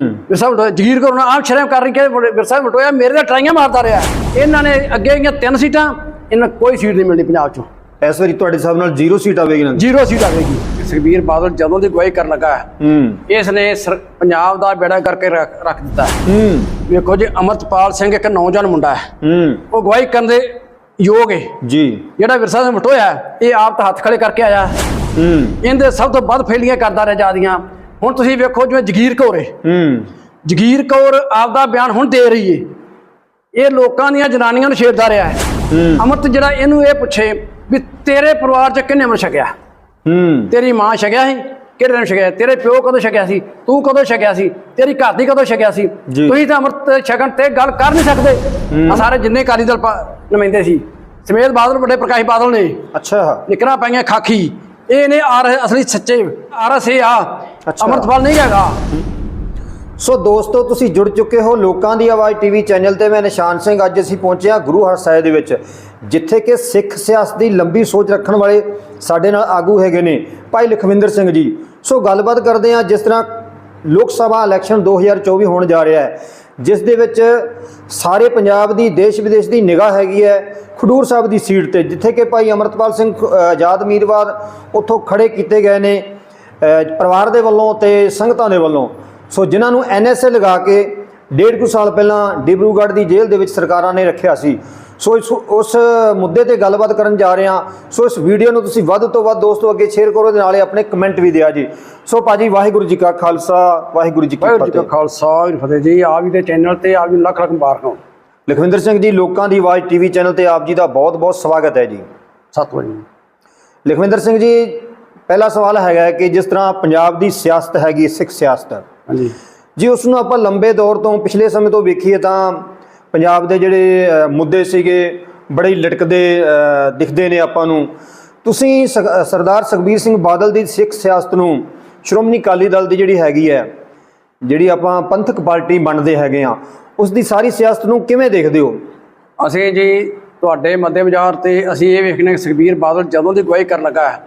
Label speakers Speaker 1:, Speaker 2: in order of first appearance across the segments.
Speaker 1: ਵਿਰਸਾ ਮਟੋਇਆ ਜਗੀਰ ਕਰਨਾ ਆਪ ਸ਼ਰਮ ਕਰ ਰਹੀ ਕਿ ਵਿਰਸਾ ਮਟੋਇਆ ਮੇਰੇ ਦਾ ਟਰਾਈਆਂ ਮਾਰਦਾ ਰਿਹਾ। ਇਹਨਾਂ ਨੇ ਅੱਗੇ ਗਈਆਂ ਤਿੰਨ ਸੀਟਾਂ ਇਹਨਾਂ ਕੋਈ ਸੀਟ ਨਹੀਂ ਮਿਲਣੀ ਪੰਜਾਬ ਚੋਂ।
Speaker 2: ਇਸ ਵਾਰੀ ਤੁਹਾਡੇ ਹਿਸਾਬ ਨਾਲ ਜ਼ੀਰੋ ਸੀਟ ਆਵੇਗੀ ਨਾ
Speaker 1: ਜ਼ੀਰੋ ਸੀਟ ਆਵੇਗੀ। ਸੁਖਬੀਰ ਬਾਦਲ ਜਦੋਂ ਦੀ ਗਵਾਹੀ ਕਰਨ ਲੱਗਾ ਇਸ ਨੇ ਪੰਜਾਬ ਦਾ ਬੇੜਾ ਕਰਕੇ ਰੱਖ ਦਿੱਤਾ ਵੇਖੋ ਜੀ ਅਮਰਤਪਾਲ ਸਿੰਘ ਇੱਕ ਨੌਜਵਾਨ ਮੁੰਡਾ ਹੈ। ਉਹ ਗਵਾਹੀ ਕਰਨ ਦੇ ਯੋਗ ਹੈ।
Speaker 2: ਜੀ।
Speaker 1: ਜਿਹੜਾ ਵਿਰਸਾ ਸਿੰਘ ਮਟੋਇਆ ਇਹ ਆਪ ਤਾਂ ਹੱਥ ਖੜੇ ਕਰਕੇ ਆਇਆ। ਇਹਦੇ ਸਭ ਤੋਂ ਵੱਧ ਫੇਲੀਆਂ ਕਰਦਾ ਰਿਹਾ ਜਿਆਦੀਆਂ ਹੁਣ ਤੁਸੀਂ ਵੇਖੋ ਜਿਵੇਂ ਜਗੀਰ ਕੌਰ ਹੈ।
Speaker 2: ਹੂੰ।
Speaker 1: ਜਗੀਰ ਕੌਰ ਆਪਦਾ ਬਿਆਨ ਹੁਣ ਦੇ ਰਹੀ ਏ ਇਹ ਲੋਕਾਂ ਦੀਆਂ ਜਨਾਨੀਆਂ ਨੂੰ ਛੇੜਦਾ ਰਿਹਾ ਹੈ। ਅਮਰਤ ਜਿਹੜਾ ਇਹਨੂੰ ਇਹ ਪੁੱਛੇ ਵੀ ਤੇਰੇ ਪਰਿਵਾਰ ਚ ਕਿੰਨੇ ਮਨ ਛਕਿਆ?
Speaker 2: ਹੂੰ।
Speaker 1: ਤੇਰੀ ਮਾਂ ਛਕਿਆ ਸੀ? ਕਿਹੜੇ ਦਿਨ ਛਕਿਆ? ਤੇਰੇ ਪਿਓ ਕਦੋਂ ਛਕਿਆ ਸੀ? ਤੂੰ ਕਦੋਂ ਛਕਿਆ ਸੀ? ਤੇਰੀ ਘਰ ਦੀ ਕਦੋਂ ਛਕਿਆ ਸੀ। ਤੁਸੀਂ ਤਾਂ ਅਮਰਤ ਛਕਣ ਤੇ ਗੱਲ ਕਰ ਨਹੀਂ ਸਕਦੇ। ਆ ਸਾਰੇ ਜਿੰਨੇ ਅਕਾਲੀ ਦਲ ਨੁਮਾਇੰਦੇ ਸੀ। ਸਮੇਤ ਬਾਦਲ ਵੱਡੇ ਪ੍ਰਕਾਸ਼ ਬਾਦਲ ਨੇ।
Speaker 2: ਅੱਛਾ।
Speaker 1: ਨਿਕਰਾਂ ਪਾਈਆਂ ਖਾਕੀ ਇਹ ਨੇ ਆਰ ਅਸਲੀ ਸੱਚੇ ਆਰਐਸ ਇਹ ਆ। ਅਮਰਤਪਾਲ ਨਹੀਂ ਹੈਗਾ।
Speaker 2: ਸੋ ਦੋਸਤੋ ਤੁਸੀਂ ਜੁੜ ਚੁੱਕੇ ਹੋ ਲੋਕਾਂ ਦੀ ਆਵਾਜ਼ ਟੀਵੀ ਚੈਨਲ ਤੇ। ਮੈਂ ਨਿਸ਼ਾਨ ਸਿੰਘ ਅੱਜ ਅਸੀਂ ਪਹੁੰਚੇ ਹਾਂ ਗੁਰੂ ਹਰਸਾਏ ਦੇ ਵਿੱਚ ਜਿੱਥੇ ਕਿ ਸਿੱਖ ਸਿਆਸਤ ਦੀ ਲੰਬੀ ਸੋਚ ਰੱਖਣ ਵਾਲੇ ਸਾਡੇ ਨਾਲ ਆਗੂ ਹੈਗੇ ਨੇ ਭਾਈ ਲਖਵਿੰਦਰ ਸਿੰਘ ਜੀ। ਸੋ ਗੱਲਬਾਤ ਕਰਦੇ ਹਾਂ ਜਿਸ ਤਰ੍ਹਾਂ ਲੋਕ ਸਭਾ ਇਲੈਕਸ਼ਨ 2024 ਹੋਣ ਜਾ ਰਿਹਾ ਹੈ। ਜਿਸ ਦੇ ਵਿੱਚ ਸਾਰੇ ਪੰਜਾਬ ਦੀ, ਦੇਸ਼ ਵਿਦੇਸ਼ ਦੀ ਨਿਗਾਹ ਹੈਗੀ ਹੈ, ਖਡੂਰ ਸਾਹਿਬ ਦੀ ਸੀਟ ਤੇ, ਜਿੱਥੇ ਕਿ ਭਾਈ ਅਮਰਤਪਾਲ ਸਿੰਘ ਖ- ਆਜ਼ਾਦ ਉਮੀਦਵਾਰ ਉੱਥੋਂ ਖੜੇ ਕੀਤੇ ਗਏ ਨੇ ਪਰਿਵਾਰ ਦੇ ਵੱਲੋਂ ਤੇ ਸੰਗਤਾਂ ਦੇ ਵੱਲੋਂ। ਸੋ ਜਿਨ੍ਹਾਂ ਨੂੰ ਐਨਐਸਏ ਲਗਾ ਕੇ ਡੇਢ ਕੁ ਸਾਲ ਪਹਿਲਾਂ ਡਿਬਰੂਗੜ੍ਹ ਦੀ ਜੇਲ੍ਹ ਦੇ ਵਿੱਚ ਸਰਕਾਰਾਂ ਨੇ ਰੱਖਿਆ ਸੀ ਸੋ ਇਸ ਉਸ ਮੁੱਦੇ ਤੇ ਗੱਲਬਾਤ ਕਰਨ ਜਾ ਰਹੇ ਹਾਂ। ਸੋ ਇਸ ਵੀਡੀਓ ਨੂੰ ਤੁਸੀਂ ਵੱਧ ਤੋਂ ਵੱਧ ਦੋਸਤੋ ਅੱਗੇ ਸ਼ੇਅਰ ਕਰੋ ਤੇ ਨਾਲੇ ਆਪਣੇ ਕਮੈਂਟ ਵੀ ਦਿਆ ਜੀ। ਸੋ ਭਾਜੀ ਵਾਹਿਗੁਰੂ ਜੀ ਕਾ ਖਾਲਸਾ ਵਾਹਿਗੁਰੂ ਜੀ ਕੀ
Speaker 1: ਵਾਹਿਗੁਰੂ ਜੀ ਕਾ
Speaker 2: ਫਤਿਹ।
Speaker 1: ਖਾਲਸਾ ਵਾਹਿਗੁਰੂ ਫਤਿਹ ਜੀ। ਆਪ ਜੀ ਦੇ ਚੈਨਲ ਤੇ ਆਪ ਜੀ ਲੱਖ ਲੱਖ ਮੁਬਾਰਕਾਂ।
Speaker 2: ਲਖਵਿੰਦਰ ਸਿੰਘ ਜੀ ਲੋਕਾਂ ਦੀ ਆਵਾਜ਼ ਟੀਵੀ ਚੈਨਲ ਤੇ ਆਪ ਜੀ ਦਾ ਬਹੁਤ-ਬਹੁਤ ਸਵਾਗਤ ਹੈ ਜੀ।
Speaker 1: ਸਤਿ ਜੀ।
Speaker 2: ਲਖਵਿੰਦਰ ਸਿੰਘ ਜੀ ਪਹਿਲਾ ਸਵਾਲ ਹੈਗਾ ਕਿ ਜਿਸ ਤਰ੍ਹਾਂ ਪੰਜਾਬ ਦੀ ਸਿਆਸਤ ਹੈਗੀ ਸਿੱਖ ਸਿਆਸਤ।
Speaker 1: ਹਾਂਜੀ।
Speaker 2: ਜੀ ਉਸ ਨੂੰ ਆਪਾਂ ਲੰਬੇ ਦੌਰ ਤੋਂ ਪਿਛਲੇ ਸਮੇਂ ਤੋਂ ਵੇਖੀਏ ਤਾਂ ਪੰਜਾਬ ਦੇ ਜਿਹੜੇ ਮੁੱਦੇ ਸੀਗੇ ਬੜੇ ਲਟਕਦੇ ਦਿਖਦੇ ਨੇ ਆਪਾਂ ਨੂੰ। ਤੁਸੀਂ ਸਰਦਾਰ ਸੁਖਬੀਰ ਸਿੰਘ ਬਾਦਲ ਦੀ ਸਿੱਖ ਸਿਆਸਤ ਨੂੰ ਸ਼੍ਰੋਮਣੀ ਅਕਾਲੀ ਦਲ ਦੀ ਜਿਹੜੀ ਹੈਗੀ ਹੈ ਜਿਹੜੀ ਆਪਾਂ ਪੰਥਕ ਪਾਰਟੀ ਬਣਦੇ ਹੈਗੇ ਆ ਉਸ ਦੀ ਸਾਰੀ ਸਿਆਸਤ ਨੂੰ ਕਿਵੇਂ ਦੇਖਦੇ ਹੋ?
Speaker 1: ਅਸੀਂ ਜੀ ਤੁਹਾਡੇ ਮੱਦੇ ਬਾਜ਼ਾਰ ਤੇ ਅਸੀਂ ਇਹ ਵੇਖਨੇ ਕਿ ਸੁਖਬੀਰ ਬਾਦਲ ਜਦੋਂ ਦੀ ਗਵਾਹੀ ਕਰਨ ਲੱਗਾ ਹੈ,